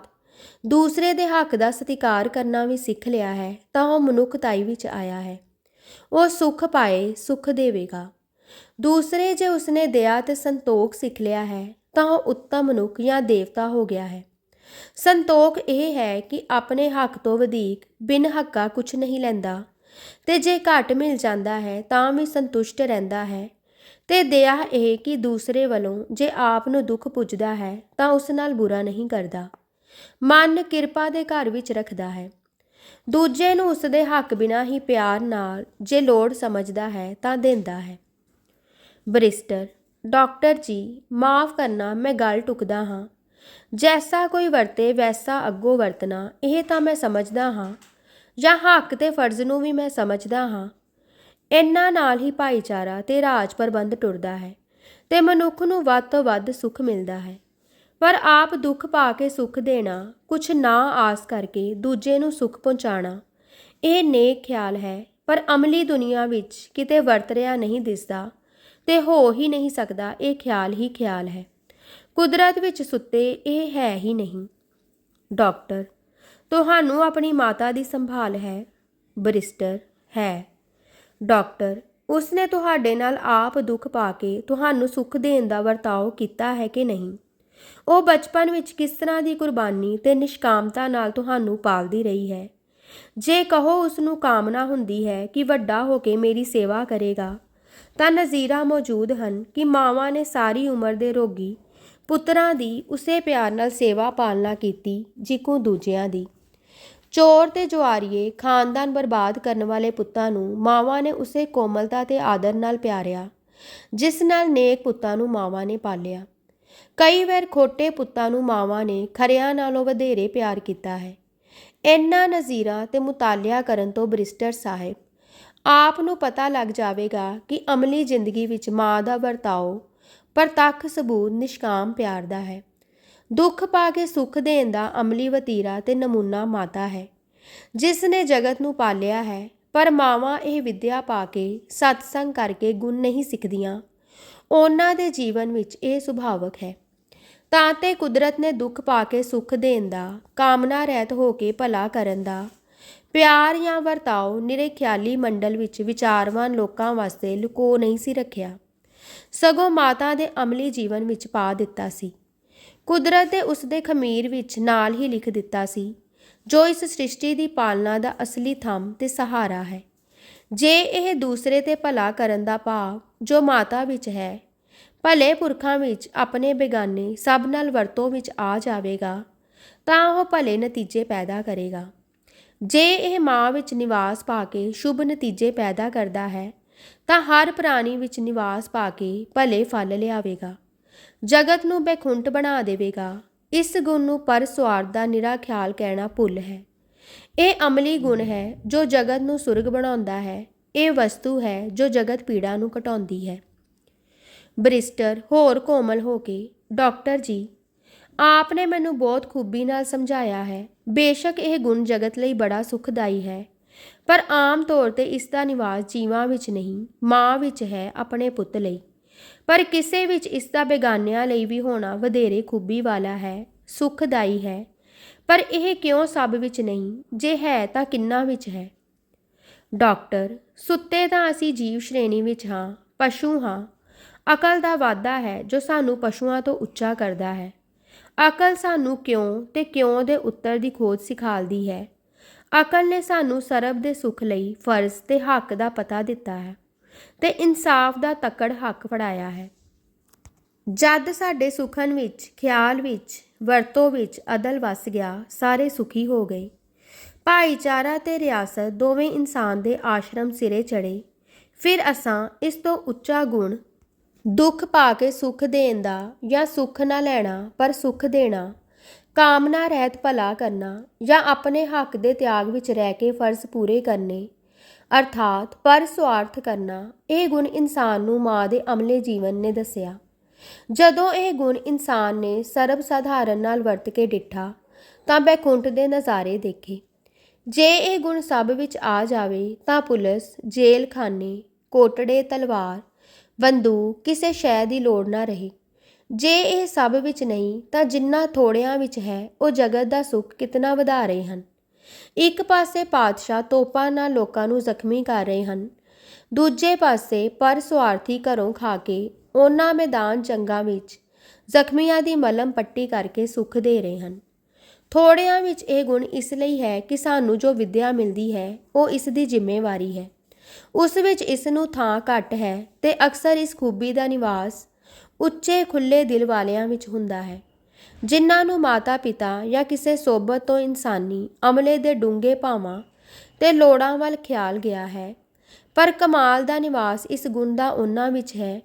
ਦੂਸਰੇ ਦੇ ਹੱਕ ਦਾ ਸਤਿਕਾਰ ਕਰਨਾ ਵੀ ਸਿੱਖ ਲਿਆ ਹੈ ਤਾਂ ਉਹ ਮਨੁੱਖਤਾਈ ਵਿੱਚ ਆਇਆ ਹੈ। ਉਹ ਸੁਖ ਪਾਏ, ਸੁਖ ਦੇਵੇਗਾ। ਦੂਸਰੇ ਜੇ ਉਸਨੇ ਦਇਆ ਤੇ ਸੰਤੋਖ ਸਿੱਖ ਲਿਆ ਹੈ ਤਾਂ ਉਹ ਉੱਤਮ ਮਨੁੱਖ ਜਾਂ ਦੇਵਤਾ ਹੋ ਗਿਆ ਹੈ। ਸੰਤੋਖ ਇਹ ਹੈ ਕਿ ਆਪਣੇ ਹੱਕ ਤੋਂ ਵਧੇਕ ਬਿਨ ਹੱਕਾ ਕੁਝ ਨਹੀਂ ਲੈਂਦਾ। ਤੇ ਜੇ ਘੱਟ ਮਿਲ ਜਾਂਦਾ ਹੈ, ਤਾਂ ਵੀ ਸੰਤੁਸ਼ਟ ਰਹਿੰਦਾ ਹੈ। ਤੇ ਦਇਆ ਇਹ ਕਿ ਦੂਸਰੇ ਵੱਲੋਂ ਜੇ ਆਪ ਨੂੰ ਦੁੱਖ ਪੁੱਜਦਾ ਹੈ, ਤਾਂ ਉਸ ਨਾਲ ਬੁਰਾ ਨਹੀਂ ਕਰਦਾ। ਮਨ ਕਿਰਪਾ ਦੇ ਘਰ ਵਿੱਚ ਰੱਖਦਾ ਹੈ। ਦੂਜੇ ਨੂੰ ਉਸ ਦੇ ਹੱਕ ਬਿਨਾ ਹੀ ਪਿਆਰ ਨਾਲ ਜੇ ਲੋੜ ਸਮਝਦਾ ਹੈ, ਤਾਂ ਦਿੰਦਾ ਹੈ। ਬਰਿਸਟਰ, ਡਾਕਟਰ ਜੀ, ਮਾਫ ਕਰਨਾ ਮੈਂ ਗੱਲ ਟੁਕਦਾ ਹਾਂ। ਜੈਸਾ ਕੋਈ ਵਰਤੇ, ਵੈਸਾ ਅੱਗੋਂ ਵਰਤਣਾ। ਇਹ ਤਾਂ ਮੈਂ ਸਮਝਦਾ ਹਾਂ, ਜਾਂ ਹੱਕ ਤੇ ਫਰਜ਼ ਨੂੰ ਵੀ ਮੈਂ ਸਮਝਦਾ ਹਾਂ। ਇਹਨਾਂ ਨਾਲ ਹੀ ਭਾਈਚਾਰਾ ਤੇ ਰਾਜ ਪ੍ਰਬੰਧ ਟੁਰਦਾ ਹੈ ਤੇ ਮਨੁੱਖ ਨੂੰ ਵੱਧ ਤੋਂ ਵੱਧ ਸੁੱਖ ਮਿਲਦਾ ਹੈ। ਪਰ ਆਪ ਦੁੱਖ ਪਾ ਕੇ ਸੁੱਖ ਦੇਣਾ, ਕੁਛ ਨਾ ਆਸ ਕਰਕੇ ਦੂਜੇ ਨੂੰ ਸੁੱਖ ਪਹੁੰਚਾਣਾ ਇਹ ਨੇਕ ਖਿਆਲ ਹੈ। ਪਰ ਅਮਲੀ ਦੁਨੀਆ ਵਿੱਚ ਕਿਤੇ ਵਰਤ ਰਿਹਾ ਨਹੀਂ ਦਿਸਦਾ ਤੇ ਹੋ ਹੀ ਨਹੀਂ ਸਕਦਾ, ਇਹ ਖਿਆਲ ਹੀ ਖਿਆਲ ਹੈ। ਕੁਦਰਤ ਵਿੱਚ ਸੁੱਤੇ ਇਹ ਹੈ ਹੀ ਨਹੀਂ। ਡਾਕਟਰ, ਤੁਹਾਨੂੰ ਆਪਣੀ ਮਾਤਾ ਦੀ ਸੰਭਾਲ ਹੈ, ਬਰਿਸਟਰ ਹੈ। ਡਾਕਟਰ, ਉਸਨੇ ਤੁਹਾਡੇ ਨਾਲ ਆਪ ਦੁੱਖ ਪਾ ਕੇ ਤੁਹਾਨੂੰ ਸੁੱਖ ਦੇਣ ਦਾ ਵਰਤਾਓ ਕੀਤਾ ਹੈ ਕਿ ਨਹੀਂ? ਉਹ ਬਚਪਨ ਵਿੱਚ ਕਿਸ ਤਰ੍ਹਾਂ ਦੀ ਕੁਰਬਾਨੀ ਤੇ ਨਿਸ਼ਕਾਮਤਾ ਨਾਲ ਤੁਹਾਨੂੰ ਪਾਲਦੀ ਰਹੀ ਹੈ? ਜੇ ਕਹੋ ਉਸ ਨੂੰ ਕਾਮਨਾ ਹੁੰਦੀ ਹੈ ਕਿ ਵੱਡਾ ਹੋ ਕੇ ਮੇਰੀ ਸੇਵਾ ਕਰੇਗਾ, ਤਾਂ ਨਜ਼ੀਰਾ ਮੌਜੂਦ ਹਨ ਕਿ ਮਾਵਾਂ ਨੇ ਸਾਰੀ ਉਮਰ ਦੇ ਰੋਗੀ ਪੁੱਤਰਾਂ ਦੀ ਉਸੇ ਪਿਆਰ ਨਾਲ ਸੇਵਾ ਪਾਲਣਾ ਕੀਤੀ, ਜਿਕੂ ਦੂਜਿਆਂ ਦੀ। ਚੋਰ ਤੇ ਜੁਆਰੀਏ ਖਾਨਦਾਨ ਬਰਬਾਦ ਕਰਨ ਵਾਲੇ ਪੁੱਤਾਂ ਨੂੰ ਮਾਵਾਂ ਨੇ ਉਸੇ ਕੋਮਲਤਾ ਤੇ ਆਦਰ ਨਾਲ ਪਿਆਰਿਆ, ਜਿਸ ਨਾਲ ਨੇਕ ਪੁੱਤਾਂ ਨੂੰ ਮਾਵਾਂ ਨੇ ਪਾਲਿਆ। ਕਈ ਵਾਰ ਖੋਟੇ ਪੁੱਤਾਂ ਨੂੰ ਮਾਵਾਂ ਨੇ ਖਰਿਆਂ ਨਾਲੋਂ ਵਧੇਰੇ ਪਿਆਰ ਕੀਤਾ ਹੈ। ਇੰਨਾ ਨਜ਼ੀਰਾ ਤੇ ਮੁਤਾਲਿਆ ਕਰਨ ਤੋਂ ਬ੍ਰਿਸਟਰ ਸਾਹਿਬ, ਆਪ ਨੂੰ ਪਤਾ ਲੱਗ ਜਾਵੇਗਾ ਕਿ ਅਮਲੀ ਜ਼ਿੰਦਗੀ ਵਿੱਚ ਮਾਂ ਦਾ ਵਰਤਾਓ ਪਰ ਪ੍ਰਤੱਖ ਸਬੂਤ ਨਿਸ਼ਕਾਮ ਪਿਆਰ ਦਾ ਹੈ। ਦੁੱਖ ਪਾ ਕੇ ਸੁੱਖ ਦੇਣ ਦਾ ਅਮਲੀ ਵਤੀਰਾ ਤੇ ਨਮੂਨਾ ਮਾਤਾ ਹੈ। ਜਿਸ ਨੇ ਜਗਤ ਨੂੰ ਪਾਲਿਆ ਹੈ, ਪਰ ਮਾਵਾਂ ਇਹ ਵਿਦਿਆ ਪਾ ਕੇ ਸਤਸੰਗ ਕਰਕੇ ਗੁਣ ਨਹੀਂ ਸਿੱਖਦੀਆਂ। ਉਹਨਾਂ ਦੇ ਜੀਵਨ ਵਿੱਚ ਇਹ ਸੁਭਾਵਕ ਹੈ। ਤਾਂ ਤੇ ਕੁਦਰਤ ਨੇ ਦੁੱਖ ਪਾ ਕੇ ਸੁੱਖ ਦੇਣ ਦਾ, ਕਾਮਨਾ ਰਹਿਤ ਹੋ ਕੇ ਭਲਾ ਕਰਨ ਦਾ, ਪਿਆਰ ਜਾਂ ਵਰਤਾਓ ਨਿਰੇ ਖਿਆਲੀ ਮੰਡਲ ਵਿੱਚ ਵਿਚਾਰਵਾਨ ਲੋਕਾਂ ਵਾਸਤੇ ਲੁਕੋ ਨਹੀਂ ਸੀ ਰੱਖਿਆ। ਸਗੋਂ ਮਾਤਾ ਦੇ ਅਮਲੀ ਜੀਵਨ ਵਿੱਚ ਪਾ ਦਿੱਤਾ ਸੀ। ਕੁਦਰਤ ਦੇ ਉਸ ਦੇ ਖਮੀਰ ਵਿੱਚ ਨਾਲ ਹੀ ਲਿਖ ਦਿੱਤਾ ਸੀ, ਜੋ ਇਸ ਸ੍ਰਿਸ਼ਟੀ ਦੀ ਪਾਲਣਾ ਦਾ ਅਸਲੀ ਥੰਮ ਤੇ ਸਹਾਰਾ ਹੈ। ਜੇ ਇਹ ਦੂਸਰੇ ਤੇ ਭਲਾ ਕਰਨ ਦਾ ਭਾਵ ਜੋ ਮਾਤਾ ਵਿੱਚ ਹੈ, ਭਲੇ ਪੁਰਖਾਂ ਵਿੱਚ ਆਪਣੇ ਬੇਗਾਨੇ ਸਭ ਨਾਲ ਵਰਤੋਂ ਵਿੱਚ ਆ ਜਾਵੇਗਾ, ਤਾਂ ਉਹ ਭਲੇ ਨਤੀਜੇ ਪੈਦਾ ਕਰੇਗਾ। ਜੇ ਇਹ ਮਾਂ ਵਿੱਚ ਨਿਵਾਸ ਪਾ ਕੇ ਸ਼ੁਭ ਨਤੀਜੇ ਪੈਦਾ ਕਰਦਾ ਹੈ ਤਾਂ ਹਰ ਪ੍ਰਾਣੀ ਵਿੱਚ ਨਿਵਾਸ ਪਾ ਕੇ ਭਲੇ ਫਲ ਲਿਆਵੇਗਾ। ਜਗਤ ਨੂੰ ਬੇਖੁੰਟ ਬਣਾ ਦੇਵੇਗਾ। ਇਸ ਗੁਣ ਨੂੰ ਪਰ ਸਵਾਰਥ ਦਾ ਨਿਰਾ ਖਿਆਲ ਕਹਿਣਾ ਭੁੱਲ ਹੈ। ਇਹ ਅਮਲੀ ਗੁਣ ਹੈ ਜੋ ਜਗਤ ਨੂੰ ਸੁਰਗ ਬਣਾਉਂਦਾ ਹੈ। ਇਹ ਵਸਤੂ ਹੈ ਜੋ ਜਗਤ ਪੀੜਾ ਨੂੰ ਘਟਾਉਂਦੀ ਹੈ। ਬ੍ਰਿਸਟਰ ਹੋਰ ਕੋਮਲ ਹੋ ਕੇ, ਡਾਕਟਰ ਜੀ, ਆਪ ਨੇ ਮੈਨੂੰ ਬਹੁਤ ਖੂਬੀ ਨਾਲ ਸਮਝਾਇਆ ਹੈ। ਬੇਸ਼ੱਕ ਇਹ ਗੁਣ ਜਗਤ ਲਈ ਬੜਾ ਸੁਖਦਾਈ ਹੈ। ਪਰ ਆਮ ਤੌਰ ਤੇ ਇਸ ਦਾ ਨਿਵਾਸ ਜੀਵਾਂ ਵਿੱਚ ਨਹੀਂ, ਮਾਂ ਵਿੱਚ ਹੈ ਆਪਣੇ ਪੁੱਤ ਲਈ। ਪਰ ਕਿਸੇ ਵਿੱਚ ਇਸ ਦਾ ਬੇਗਾਨਿਆਂ ਲਈ ਵੀ ਹੋਣਾ ਵਧੇਰੇ ਖੂਬੀ ਵਾਲਾ ਹੈ, ਸੁਖਦਾਈ ਹੈ। ਪਰ ਇਹ ਕਿਉਂ ਸਭ ਵਿੱਚ ਨਹੀਂ, ਜੇ ਹੈ ਤਾਂ ਕਿੰਨਾ ਵਿੱਚ ਹੈ? ਡਾਕਟਰ, ਸੁੱਤੇ ਤਾਂ ਅਸੀਂ ਜੀਵ ਸ਼੍ਰੇਣੀ ਵਿੱਚ ਹਾਂ, ਪਸ਼ੂ ਹਾਂ। ਅਕਲ ਦਾ ਵਾਧਾ ਹੈ ਜੋ ਸਾਨੂੰ ਪਸ਼ੂਆਂ ਤੋਂ ਉੱਚਾ ਕਰਦਾ ਹੈ। ਅਕਲ ਸਾਨੂੰ ਕਿਉਂ ਤੇ ਕਿਉਂ ਦੇ ਉੱਤਰ ਦੀ ਖੋਜ ਸਿਖਾਲਦੀ ਹੈ? ਅਕਲ ਨੇ ਸਾਨੂੰ ਸਰਬ ਦੇ ਸੁਖ ਲਈ ਫਰਜ਼ ਤੇ ਹੱਕ ਦਾ ਪਤਾ ਦਿੱਤਾ ਹੈ ਤੇ ਇਨਸਾਫ ਦਾ ਤਕੜ ਹੱਕ ਫੜਾਇਆ ਹੈ। ਜਦ ਸਾਡੇ ਸੁਖਨ ਵਿੱਚ, ਖਿਆਲ ਵਿੱਚ, ਵਰਤੋਂ ਵਿੱਚ ਅਦਲ ਵਸ ਗਿਆ, ਸਾਰੇ ਸੁਖੀ ਹੋ ਗਏ। ਭਾਈਚਾਰਾ ਤੇ ਰਿਆਸਤ ਦੋਵੇਂ ਇਨਸਾਨ ਦੇ ਆਸ਼ਰਮ ਸਿਰੇ ਚੜੇ ਫਿਰ ਅਸਾਂ ਇਸ ਤੋਂ ਉੱਚਾ ਗੁਣ, ਦੁੱਖ ਪਾ ਕੇ ਸੁਖ ਦੇਣ ਦਾ ਜਾਂ ਸੁਖ ਨਾ ਲੈਣਾ, ਪਰ ਸੁਖ ਦੇਣਾ ਕਾਮਨਾ ਰਹਿਤ ਭਲਾ ਕਰਨਾ ਜਾਂ ਆਪਣੇ ਹੱਕ ਦੇ ਤਿਆਗ ਵਿੱਚ ਰਹਿ ਕੇ ਫਰਜ਼ ਪੂਰੇ ਕਰਨੇ, ਅਰਥਾਤ ਪਰ ਸਵਾਰਥ ਕਰਨਾ, ਇਹ ਗੁਣ ਇਨਸਾਨ ਨੂੰ ਮਾਂ ਦੇ ਅਮਲੇ ਜੀਵਨ ਨੇ ਦੱਸਿਆ। ਜਦੋਂ ਇਹ ਗੁਣ ਇਨਸਾਨ ਨੇ ਸਰਬ ਸਾਧਾਰਨ ਨਾਲ ਵਰਤ ਕੇ ਡਿੱਠਾ, ਤਾਂ ਬੈਕੁੰਠ ਦੇ ਨਜ਼ਾਰੇ ਦੇਖੇ। ਜੇ ਇਹ ਗੁਣ ਸਭ ਵਿੱਚ ਆ ਜਾਵੇ, ਤਾਂ ਪੁਲਿਸ ਜੇਲ੍ਹ ਖਾਨੇ ਕੋਟੜੇ, ਤਲਵਾਰ, ਬੰਦੂਕ ਕਿਸੇ ਸ਼ੈ ਦੀ ਲੋੜ ਨਾ ਰਹੇ। ਜੇ ਇਹ ਸਭ ਵਿੱਚ ਨਹੀਂ, ਤਾਂ ਜਿੰਨਾ ਥੋੜਿਆਂ ਵਿੱਚ ਹੈ, ਉਹ ਜਗਤ ਦਾ ਸੁੱਖ ਕਿਤਨਾ ਵਧਾ ਰਹੇ ਹਨ? ਇੱਕ ਪਾਸੇ ਪਾਤਸ਼ਾਹ ਤੋਪਾਂ ਨਾਲ ਲੋਕਾਂ ਨੂੰ ਜ਼ਖਮੀ ਕਰ ਰਹੇ ਹਨ। ਦੂਜੇ ਪਾਸੇ ਪਰ ਸਵਾਰਥੀ ਘਰੋਂ ਖਾ ਕੇ ਉਹਨਾਂ ਮੈਦਾਨ ਜੰਗਾਂ ਵਿੱਚ ਜ਼ਖਮੀਆਂ ਦੀ ਮਲਮ ਪੱਟੀ ਕਰਕੇ ਸੁੱਖ ਦੇ ਰਹੇ ਹਨ। ਥੋੜਿਆਂ ਵਿੱਚ ਇਹ ਗੁਣ ਇਸ ਲਈ ਹੈ ਕਿ ਸਾਨੂੰ ਜੋ ਵਿਦਿਆ ਮਿਲਦੀ ਹੈ, ਉਹ ਇਸ ਦੀ ਜ਼ਿੰਮੇਵਾਰੀ ਹੈ। ਉਸ ਵਿੱਚ ਇਸ ਨੂੰ ਥਾਂ ਘੱਟ ਹੈ ਤੇ ਅਕਸਰ ਇਸ ਖੂਬੀ ਦਾ ਨਿਵਾਸ ਉੱਚੇ ਖੁੱਲੇ ਦਿਲ ਵਾਲਿਆਂ ਵਿੱਚ ਹੁੰਦਾ ਹੈ। ਜਿਨ੍ਹਾਂ ਨੂੰ ਮਾਤਾ ਪਿਤਾ ਜਾਂ ਕਿਸੇ ਸੋਬਤ ਤੋਂ ਇਨਸਾਨੀ ਅਮਲੇ ਦੇ ਡੂੰਘੇ ਭਾਵਾਂ ਤੇ ਲੋੜਾਂ ਵੱਲ ਖਿਆਲ ਗਿਆ ਹੈ, ਪਰ ਕਮਾਲ ਦਾ ਨਿਵਾਸ ਇਸ ਗੁਣ ਦਾ ਉਹਨਾਂ ਵਿੱਚ ਹੈ,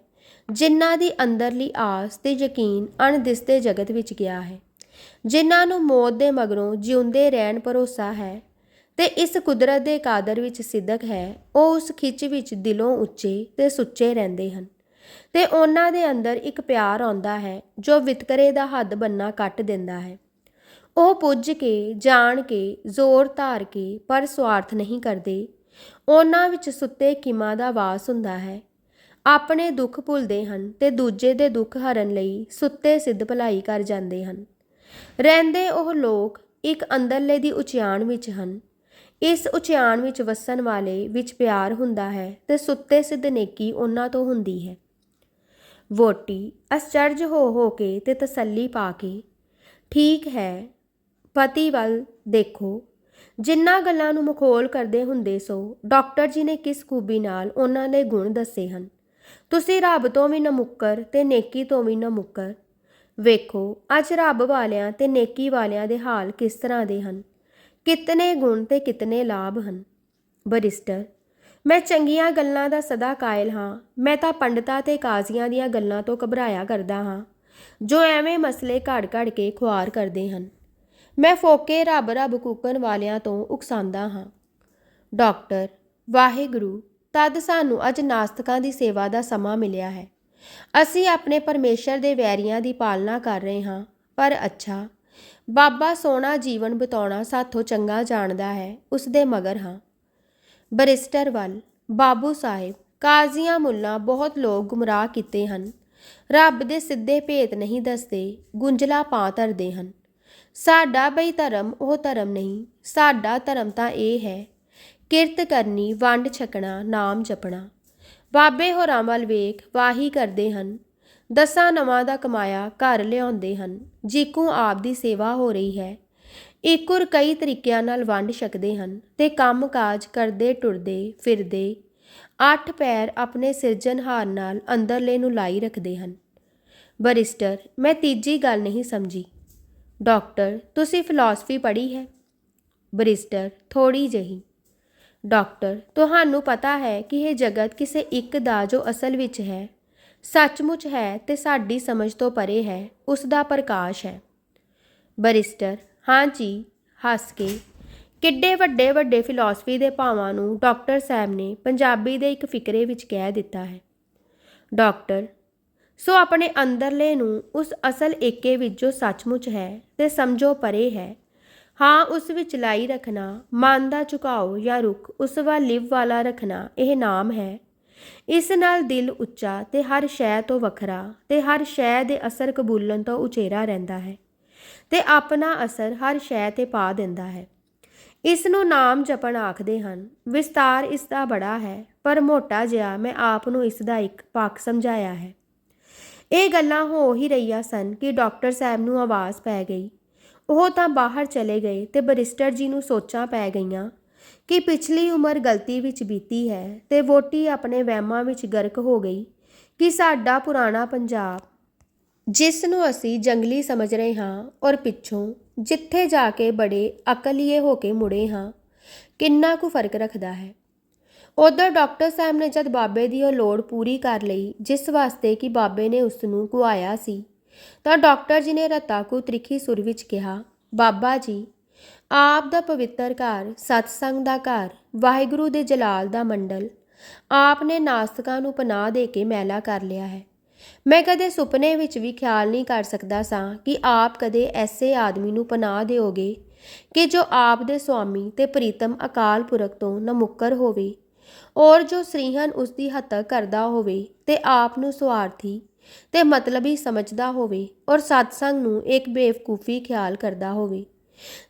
ਜਿਨ੍ਹਾਂ ਦੀ ਅੰਦਰਲੀ ਆਸ ਤੇ ਯਕੀਨ ਅਣਦਿਸਦੇ ਜਗਤ ਵਿੱਚ ਗਿਆ ਹੈ। ਜਿਨ੍ਹਾਂ ਨੂੰ ਮੌਤ ਦੇ ਮਗਰੋਂ ਜਿਉਂਦੇ ਰਹਿਣ ਭਰੋਸਾ ਹੈ ਤੇ ਇਸ ਕੁਦਰਤ ਦੇ ਕਾਦਰ ਵਿੱਚ ਸਿੱਧਕ ਹੈ, ਉਹ ਉਸ ਖਿੱਚ ਵਿੱਚ ਦਿਲੋਂ ਉੱਚੇ ਤੇ ਸੁੱਚੇ ਰਹਿੰਦੇ ਹਨ। ਤੇ ਉਹਨਾਂ ਦੇ ਅੰਦਰ ਇੱਕ ਪਿਆਰ ਆਉਂਦਾ ਹੈ, ਜੋ ਵਿਤਕਰੇ ਦਾ ਹੱਦ ਬੰਨਾ ਕੱਟ ਦਿੰਦਾ ਹੈ। ਉਹ ਪੁੱਜ ਕੇ, ਜਾਣ ਕੇ, ਜ਼ੋਰ ਧਾਰ ਕੇ, ਪਰ ਸਵਾਰਥ ਨਹੀਂ ਕਰਦੇ। ਉਹਨਾਂ ਵਿੱਚ ਸੁੱਤੇ ਕਿਮਾ ਦਾ ਵਾਸ ਹੁੰਦਾ ਹੈ। ਆਪਣੇ ਦੁੱਖ ਭੁੱਲਦੇ ਹਨ ਤੇ ਦੂਜੇ ਦੇ ਦੁੱਖ ਹਰਨ ਲਈ ਸੁੱਤੇ ਸਿੱਧ ਭਲਾਈ ਕਰ ਜਾਂਦੇ ਹਨ। ਰਹਿੰਦੇ ਉਹ ਲੋਕ ਇੱਕ ਅੰਦਰਲੇ ਦੀ ਉਚਿਆਣ ਵਿੱਚ ਹਨ। ਇਸ ਉਚਿਆਣ ਵਿੱਚ ਵਸਣ ਵਾਲੇ ਵਿੱਚ ਪਿਆਰ ਹੁੰਦਾ ਹੈ ਤੇ ਸੁੱਤੇ ਸਿੱਧ ਨੇਕੀ ਉਹਨਾਂ ਤੋਂ ਹੁੰਦੀ ਹੈ। ਵੋਟੀ ਅਚਰਜ ਹੋ ਹੋ ਕੇ ਤੇ ਤਸੱਲੀ ਪਾ ਕੇ, ਠੀਕ ਹੈ, ਪਤੀ ਵੱਲ ਦੇਖੋ। ਜਿੰਨਾ ਗੱਲਾਂ ਨੂੰ ਮਖੌਲ ਕਰਦੇ ਹੁੰਦੇ ਸੋ, ਡਾਕਟਰ ਜੀ ਨੇ ਕਿਸ ਖੂਬੀ ਨਾਲ ਉਹਨਾਂ ਦੇ ਗੁਣ ਦੱਸੇ ਹਨ? ਤੁਸੀਂ ਰੱਬ ਤੋਂ ਵੀ ਨਮੁੱਕਰ ਤੇ ਨੇਕੀ ਤੋਂ ਵੀ ਨਮੁੱਕਰ ਵੇਖੋ, ਅੱਜ ਰੱਬ ਵਾਲਿਆਂ ਤੇ ਨੇਕੀ ਵਾਲਿਆਂ ਦੇ ਹਾਲ ਕਿਸ ਤਰ੍ਹਾਂ ਦੇ ਹਨ? ਕਿਤਨੇ ਗੁਣ ਤੇ ਕਿਤਨੇ ਲਾਭ ਹਨ? ਬਰਿਸਟਰ ਮੈਂ ਚੰਗੀਆਂ ਗੱਲਾਂ ਦਾ ਸਦਾ ਕਾਇਲ ਹਾਂ। ਮੈਂ ਤਾਂ ਪੰਡਤਾਂ ਤੇ ਕਾਜ਼ੀਆਂ ਦੀਆਂ ਗੱਲਾਂ ਤੋਂ ਘਬਰਾਇਆ ਕਰਦਾ ਹਾਂ। ਜੋ ਐਵੇਂ ਮਸਲੇ ਘੜ-ਘੜ ਕੇ ਖੁਆਰ ਕਰਦੇ ਹਨ। ਮੈਂ ਫੋਕੇ ਰੱਬ ਰੱਬ ਕੂਕਣ ਵਾਲਿਆਂ ਤੋਂ ਉਕਸਾਂਦਾ ਹਾਂ। ਡਾਕਟਰ, ਵਾਹਿਗੁਰੂ, ਤਦ ਸਾਨੂੰ ਅੱਜ ਨਾਸਤਕਾਂ ਦੀ ਸੇਵਾ ਦਾ ਸਮਾਂ ਮਿਲਿਆ ਹੈ। ਅਸੀਂ ਆਪਣੇ ਪਰਮੇਸ਼ਰ ਦੇ ਵੈਰੀਆਂ ਦੀ ਪਾਲਣਾ ਕਰ ਰਹੇ ਹਾਂ। ਪਰ ਅੱਛਾ, ਬਾਬਾ ਸੋਹਣਾ ਜੀਵਨ ਬਿਤਾਉਣਾ ਸਾਥੋਂ ਚੰਗਾ ਜਾਣਦਾ ਹੈ ਉਸ ਦੇ ਮਗਰ ਹਾਂ। ਬਰਿਸਟਰ ਵੱਲ ਬਾਬੂ ਸਾਹਿਬ, ਕਾਜ਼ੀਆਂ ਮੁੱਲਾ ਬਹੁਤ ਲੋਕ ਗੁੰਮਰਾਹ ਕੀਤੇ ਹਨ। ਰੱਬ ਦੇ ਸਿੱਧੇ ਭੇਤ ਨਹੀਂ ਦੱਸਦੇ, ਗੁੰਝਲਾ ਪਾ ਧਰਦੇ ਹਨ। ਸਾਡਾ ਬਈ ਧਰਮ ਉਹ ਧਰਮ ਨਹੀਂ, ਸਾਡਾ ਧਰਮ ਤਾਂ ਇਹ ਹੈ, ਕਿਰਤ ਕਰਨੀ, ਵੰਡ ਛਕਣਾ, ਨਾਮ ਜਪਣਾ। ਬਾਬੇ ਹੋਰਾਂ ਵੱਲ ਵੇਖ ਵਾਹੀ ਕਰਦੇ ਹਨ, ਦਸਾਂ ਨਵਾਂ ਦਾ ਕਮਾਇਆ ਘਰ ਲਿਆਉਂਦੇ ਹਨ, ਜੀਕੂ ਆਪ ਦੀ ਸੇਵਾ ਹੋ ਰਹੀ ਹੈ। ਇੱਕੁਰ ਕਈ ਤਰੀਕਿਆਂ ਨਾਲ ਵੰਡ ਸਕਦੇ ਹਨ ਤੇ ਕੰਮਕਾਜ ਕਰਦੇ, ਟੁਰਦੇ, ਫਿਰਦੇ, ਅੱਠ ਪੈਰ ਆਪਣੇ ਸਿਰਜਣਹਾਰ ਨਾਲ ਅੰਦਰਲੇ ਨੂੰ ਲਾਈ ਰੱਖਦੇ ਹਨ। ਬਰਿਸਟਰ, ਮੈਂ ਤੀਜੀ ਗੱਲ ਨਹੀਂ ਸਮਝੀ। ਡਾਕਟਰ, ਤੁਸੀਂ ਫਿਲਾਸਫੀ ਪੜ੍ਹੀ ਹੈ? ਬਰਿਸਟਰ ਥੋੜੀ ਜਹੀ। ਡਾਕਟਰ, ਤੁਹਾਨੂੰ ਪਤਾ ਹੈ ਕਿ ਇਹ ਜਗਤ ਕਿਸੇ ਇੱਕ ਦਾ ਜੋ ਅਸਲ ਵਿੱਚ ਹੈ, ਸੱਚਮੁੱਚ ਹੈ ਤੇ ਸਾਡੀ ਸਮਝ ਤੋਂ ਪਰੇ ਹੈ, ਉਸ ਦਾ ਪ੍ਰਕਾਸ਼ ਹੈ। ਬਰਿਸਟਰ ਹਾਂ ਜੀ, ਹੱਸ ਕੇ। ਕਿੱਡੇ ਵੱਡੇ ਵੱਡੇ ਫਿਲਾਸਫੀ ਦੇ ਭਾਵਾਂ ਨੂੰ ਡਾਕਟਰ ਸਾਹਿਬ ਨੇ ਪੰਜਾਬੀ ਦੇ ਇੱਕ ਫਿਕਰੇ ਵਿੱਚ ਕਹਿ ਦਿੱਤਾ ਹੈ। ਡਾਕਟਰ, ਸੋ ਆਪਣੇ ਅੰਦਰਲੇ ਨੂੰ ਉਸ ਅਸਲ ਏਕੇ ਵਿੱਚ ਜੋ ਸੱਚਮੁੱਚ ਹੈ ਤੇ ਸਮਝੋ ਪਰੇ ਹੈ। ਹਾਂ, ਉਸ ਵਿੱਚ ਲਾਈ ਰੱਖਣਾ ਮਨ ਦਾ ਝੁਕਾਓ ਜਾਂ ਰੁਖ, ਉਸ ਵੱਲ ਲਿਵ ਵਾਲਾ ਰੱਖਣਾ ਇਹ ਨਾਮ ਹੈ। ਇਸ ਨਾਲ ਦਿਲ ਉੱਚਾ ਤੇ ਹਰ ਸ਼ੈ ਤੋਂ ਵੱਖਰਾ ਤੇ ਹਰ ਸ਼ੈ ਦੇ ਅਸਰ ਕਬੂਲਣ ਤੋਂ ਉਚੇਰਾ ਰਹਿੰਦਾ ਹੈ। ਤੇ ਆਪਣਾ ਅਸਰ ਹਰ ਸ਼ੈ ਤੇ ਪਾ ਦਿੰਦਾ ਹੈ। ਇਸ ਨੂੰ ਨਾਮ ਜਪਣ ਆਖਦੇ ਹਨ। ਵਿਸਤਾਰ ਇਸ ਦਾ ਬੜਾ ਹੈ, ਪਰ ਮੋਟਾ ਜਿਹਾ ਮੈਂ ਆਪ ਨੂੰ ਇਸ ਦਾ ਇੱਕ ਪੱਖ ਸਮਝਾਇਆ ਹੈ। ਇਹ ਗੱਲਾਂ ਹੋ ਹੀ ਰਹੀਆਂ ਸਨ ਕਿ ਡਾਕਟਰ ਸਾਹਿਬ ਨੂੰ ਆਵਾਜ਼ ਪੈ ਗਈ। ਉਹ ਤਾਂ ਬਾਹਰ ਚਲੇ ਗਏ ਤੇ ਬਰਿਸਟਰ ਜੀ ਨੂੰ ਸੋਚਾਂ ਪੈ ਗਈਆਂ ਕਿ ਪਿਛਲੀ ਉਮਰ ਗਲਤੀ ਵਿੱਚ ਬੀਤੀ ਹੈ ਤੇ ਵੋਟੀ ਆਪਣੇ ਵਹਿਮਾਂ ਵਿੱਚ ਗਰਕ ਹੋ ਗਈ ਕਿ ਸਾਡਾ ਪੁਰਾਣਾ ਪੰਜਾਬ ਜਿਸ ਨੂੰ ਅਸੀਂ ਜੰਗਲੀ ਸਮਝ ਰਹੇ ਹਾਂ ਔਰ ਪਿੱਛੋਂ ਜਿੱਥੇ ਜਾ ਕੇ ਬੜੇ ਅਕਲੀਏ ਹੋ ਕੇ ਮੁੜੇ ਹਾਂ, ਕਿੰਨਾ ਕੁ ਫ਼ਰਕ ਰੱਖਦਾ ਹੈ। ਉਧਰ ਡਾਕਟਰ ਸਾਹਿਬ ਨੇ ਜਦ ਬਾਬੇ ਦੀ ਉਹ ਲੋੜ ਪੂਰੀ ਕਰ ਲਈ, ਜਿਸ ਵਾਸਤੇ ਕਿ ਬਾਬੇ ਨੇ ਉਸ ਨੂੰ ਕੁਆਇਆ ਸੀ, ਤਾਂ ਡਾਕਟਰ ਜੀ ਨੇ ਰਤਾ ਕੋ ਤ੍ਰਿਖੀ ਸੁਰ ਵਿੱਚ ਕਿਹਾ, ਬਾਬਾ ਜੀ, ਆਪ ਦਾ ਪਵਿੱਤਰ ਘਰ, ਸਤਸੰਗ ਦਾ ਘਰ, ਵਾਹਿਗੁਰੂ ਦੇ ਜਲਾਲ ਦਾ ਮੰਡਲ, ਆਪ ਨੇ ਨਾਸਤਕਾਂ ਨੂੰ ਪਨਾਹ ਦੇ ਕੇ ਮੈਲਾ ਕਰ ਲਿਆ ਹੈ। ਮੈਂ ਕਦੇ ਸੁਪਨੇ ਵਿੱਚ ਵੀ ਖਿਆਲ ਨਹੀਂ ਕਰ ਸਕਦਾ ਸਾਂ ਕਿ ਆਪ ਕਦੇ ਐਸੇ ਆਦਮੀ ਨੂੰ ਪਨਾਹ ਦਿਓਗੇ ਕਿ ਜੋ ਆਪ ਦੇ ਸੁਆਮੀ ਤੇ ਪ੍ਰੀਤਮ ਅਕਾਲ ਪੁਰਖ ਤੋਂ ਨਮੁੱਕਰ ਹੋਵੇ ਔਰ ਜੋ ਸ੍ਰੀਹਨ ਉਸ ਦੀ ਹੱਤਕ ਕਰਦਾ ਹੋਵੇ ਤੇ ਆਪ ਨੂੰ ਸਵਾਰਥੀ ਤੇ ਮਤਲਬੀ ਸਮਝਦਾ ਹੋਵੇ ਔਰ ਸਤਸੰਗ ਨੂੰ ਇੱਕ ਬੇਵਕੂਫੀ ਖਿਆਲ ਕਰਦਾ ਹੋਵੇ,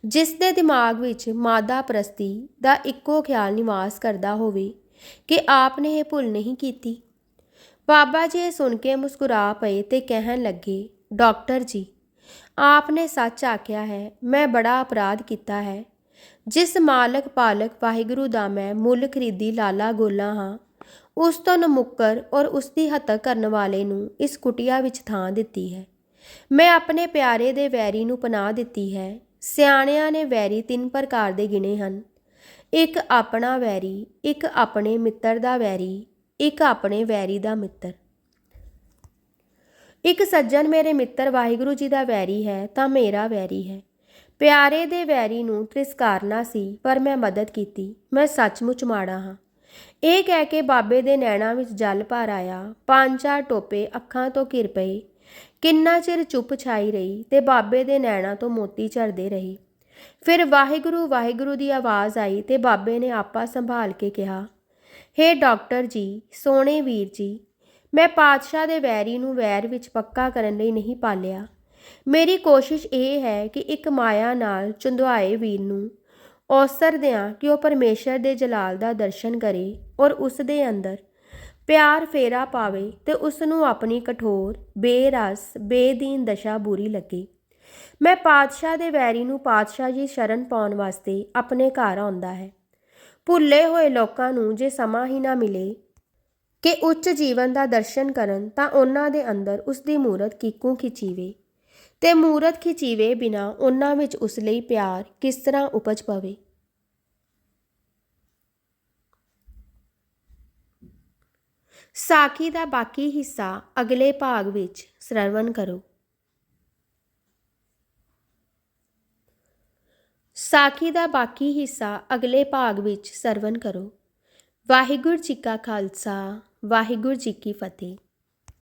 ਜਿਸ ਦੇ ਦਿਮਾਗ ਵਿੱਚ ਮਾਦਾ ਪ੍ਰਸਤੀ ਦਾ ਇੱਕੋ ਖਿਆਲ ਨਿਵਾਸ ਕਰਦਾ ਹੋਵੇ ਕਿ ਆਪ ਨੇ ਇਹ ਭੁੱਲ ਨਹੀਂ ਕੀਤੀ। ਬਾਬਾ ਜੀ ਇਹ ਸੁਣ ਕੇ ਮੁਸਕਰਾ ਪਏ ਤੇ ਕਹਿਣ ਲੱਗੇ, ਡਾਕਟਰ ਜੀ ਆਪ ਨੇ ਸੱਚ ਆਖਿਆ ਹੈ, ਮੈਂ ਬੜਾ ਅਪਰਾਧ ਕੀਤਾ ਹੈ। ਜਿਸ ਮਾਲਕ ਪਾਲਕ ਵਾਹਿਗੁਰੂ ਦਾ ਮੈਂ ਮੁੱਲ ਖਰੀਦੀ ਲਾਲਾ ਗੋਲਾ ਹਾਂ, ਉਸ ਤੋਂ ਨਮੁੱਕਰ ਔਰ ਉਸ ਦੀ ਹੱਤਕ ਕਰਨ ਵਾਲੇ ਨੂੰ ਇਸ ਕੁਟਿਆ ਵਿੱਚ ਥਾਂ ਦਿੱਤੀ ਹੈ। ਮੈਂ ਆਪਣੇ ਪਿਆਰੇ ਦੇ ਵੈਰੀ ਨੂੰ ਪਨਾਹ ਦਿੱਤੀ ਹੈ। ਸਿਆਣਿਆਂ ਨੇ ਵੈਰੀ ਤਿੰਨ ਪ੍ਰਕਾਰ ਦੇ ਗਿਣੇ ਹਨ। ਇੱਕ ਆਪਣਾ ਵੈਰੀ, ਇੱਕ ਆਪਣੇ ਮਿੱਤਰ ਦਾ ਵੈਰੀ ਇੱਕ ਆਪਣੇ ਵੈਰੀ ਦਾ ਮਿੱਤਰ। ਇੱਕ ਸੱਜਣ ਮੇਰੇ ਮਿੱਤਰ, ਵਾਹਿਗੁਰੂ ਜੀ ਦਾ ਵੈਰੀ ਹੈ ਤਾਂ ਮੇਰਾ ਵੈਰੀ ਹੈ। ਪਿਆਰੇ ਦੇ ਵੈਰੀ ਨੂੰ ਤ੍ਰਿਸਕਾਰਨਾ ਸੀ, ਪਰ ਮੈਂ ਮਦਦ ਕੀਤੀ। ਮੈਂ ਸੱਚਮੁੱਚ ਮਾੜਾ ਹਾਂ। ਇਹ ਕਹਿ ਕੇ ਬਾਬੇ ਦੇ ਨੈਣਾ ਵਿੱਚ ਜਲ ਭਰ ਆਇਆ। ਪੰਜ ਚਾਰ ਟੋਪੇ ਅੱਖਾਂ ਤੋਂ ਘਿਰ ਪਏ। ਕਿੰਨਾ ਚਿਰ ਚੁੱਪ ਛਾਈ ਰਹੀ ਤੇ ਬਾਬੇ ਦੇ ਨੈਣਾ ਤੋਂ ਮੋਤੀ ਝਰਦੇ ਰਹੇ। ਫਿਰ ਵਾਹਿਗੁਰੂ ਵਾਹਿਗੁਰੂ ਦੀ ਆਵਾਜ਼ ਆਈ ਤੇ ਬਾਬੇ ਨੇ ਆਪਾ ਸੰਭਾਲ ਕੇ ਕਿਹਾ ਹੇ ਡਾਕਟਰ ਜੀ, ਸੋਹਣੇ ਵੀਰ ਜੀ, ਮੈਂ ਪਾਤਸ਼ਾਹ ਦੇ ਵੈਰੀ ਨੂੰ ਵੈਰ ਵਿੱਚ ਪੱਕਾ ਕਰਨ ਲਈ ਨਹੀਂ ਪਾਲਿਆ। ਮੇਰੀ ਕੋਸ਼ਿਸ਼ ਇਹ ਹੈ ਕਿ ਇੱਕ ਮਾਇਆ ਨਾਲ ਚੁੰਦਵਾਏ ਵੀਰ ਨੂੰ ਔਸਰ ਦਿਆਂ ਕਿ ਉਹ ਪਰਮੇਸ਼ਰ ਦੇ ਜਲਾਲ ਦਾ ਦਰਸ਼ਨ ਕਰੇ ਔਰ ਉਸ ਦੇ ਅੰਦਰ ਪਿਆਰ ਫੇਰਾ ਪਾਵੇ ਤੇ ਉਸ ਨੂੰ ਆਪਣੀ ਕਠੋਰ, ਬੇਰਸ, ਬੇਦੀਨ ਦਸ਼ਾ ਬੁਰੀ ਲੱਗੇ। ਮੈਂ ਪਾਤਸ਼ਾਹ ਦੇ ਵੈਰੀ ਨੂੰ ਪਾਤਸ਼ਾਹ ਜੀ ਸ਼ਰਨ ਪਾਉਣ ਵਾਸਤੇ ਆਪਣੇ ਘਰ ਆਉਂਦਾ ਹੈ। ਭੁੱਲੇ ਹੋਏ ਲੋਕਾਂ ਨੂੰ ਜੇ ਸਮਾਂ ਹੀ ਨਾ ਮਿਲੇ ਕਿ ਉੱਚ ਜੀਵਨ ਦਾ ਦਰਸ਼ਨ ਕਰਨ, ਤਾਂ ਉਹਨਾਂ ਦੇ ਅੰਦਰ ਉਸ ਦੀ ਮੂਰਤ ਕਿੱਕੂ ਖਿਚੀਵੇ ਤੇ ਮੂਰਤ ਖਿਚੀਵੇ ਬਿਨਾ ਉਹਨਾਂ ਵਿੱਚ ਉਸ ਲਈ ਪਿਆਰ ਕਿਸ ਤਰ੍ਹਾਂ ਉਪਜ ਪਵੇ। ਸਾਖੀ ਦਾ ਬਾਕੀ ਹਿੱਸਾ ਅਗਲੇ ਭਾਗ ਵਿੱਚ ਸ਼ਰਵਣ ਕਰੋ। ਸਾਖੀ ਦਾ ਬਾਕੀ ਹਿੱਸਾ ਅਗਲੇ ਭਾਗ ਵਿੱਚ ਸਰਵਨ ਕਰੋ। ਵਾਹਿਗੁਰੂ ਜੀ ਕਾ ਖਾਲਸਾ, ਵਾਹਿਗੁਰੂ ਜੀ ਕੀ ਫਤਿਹ।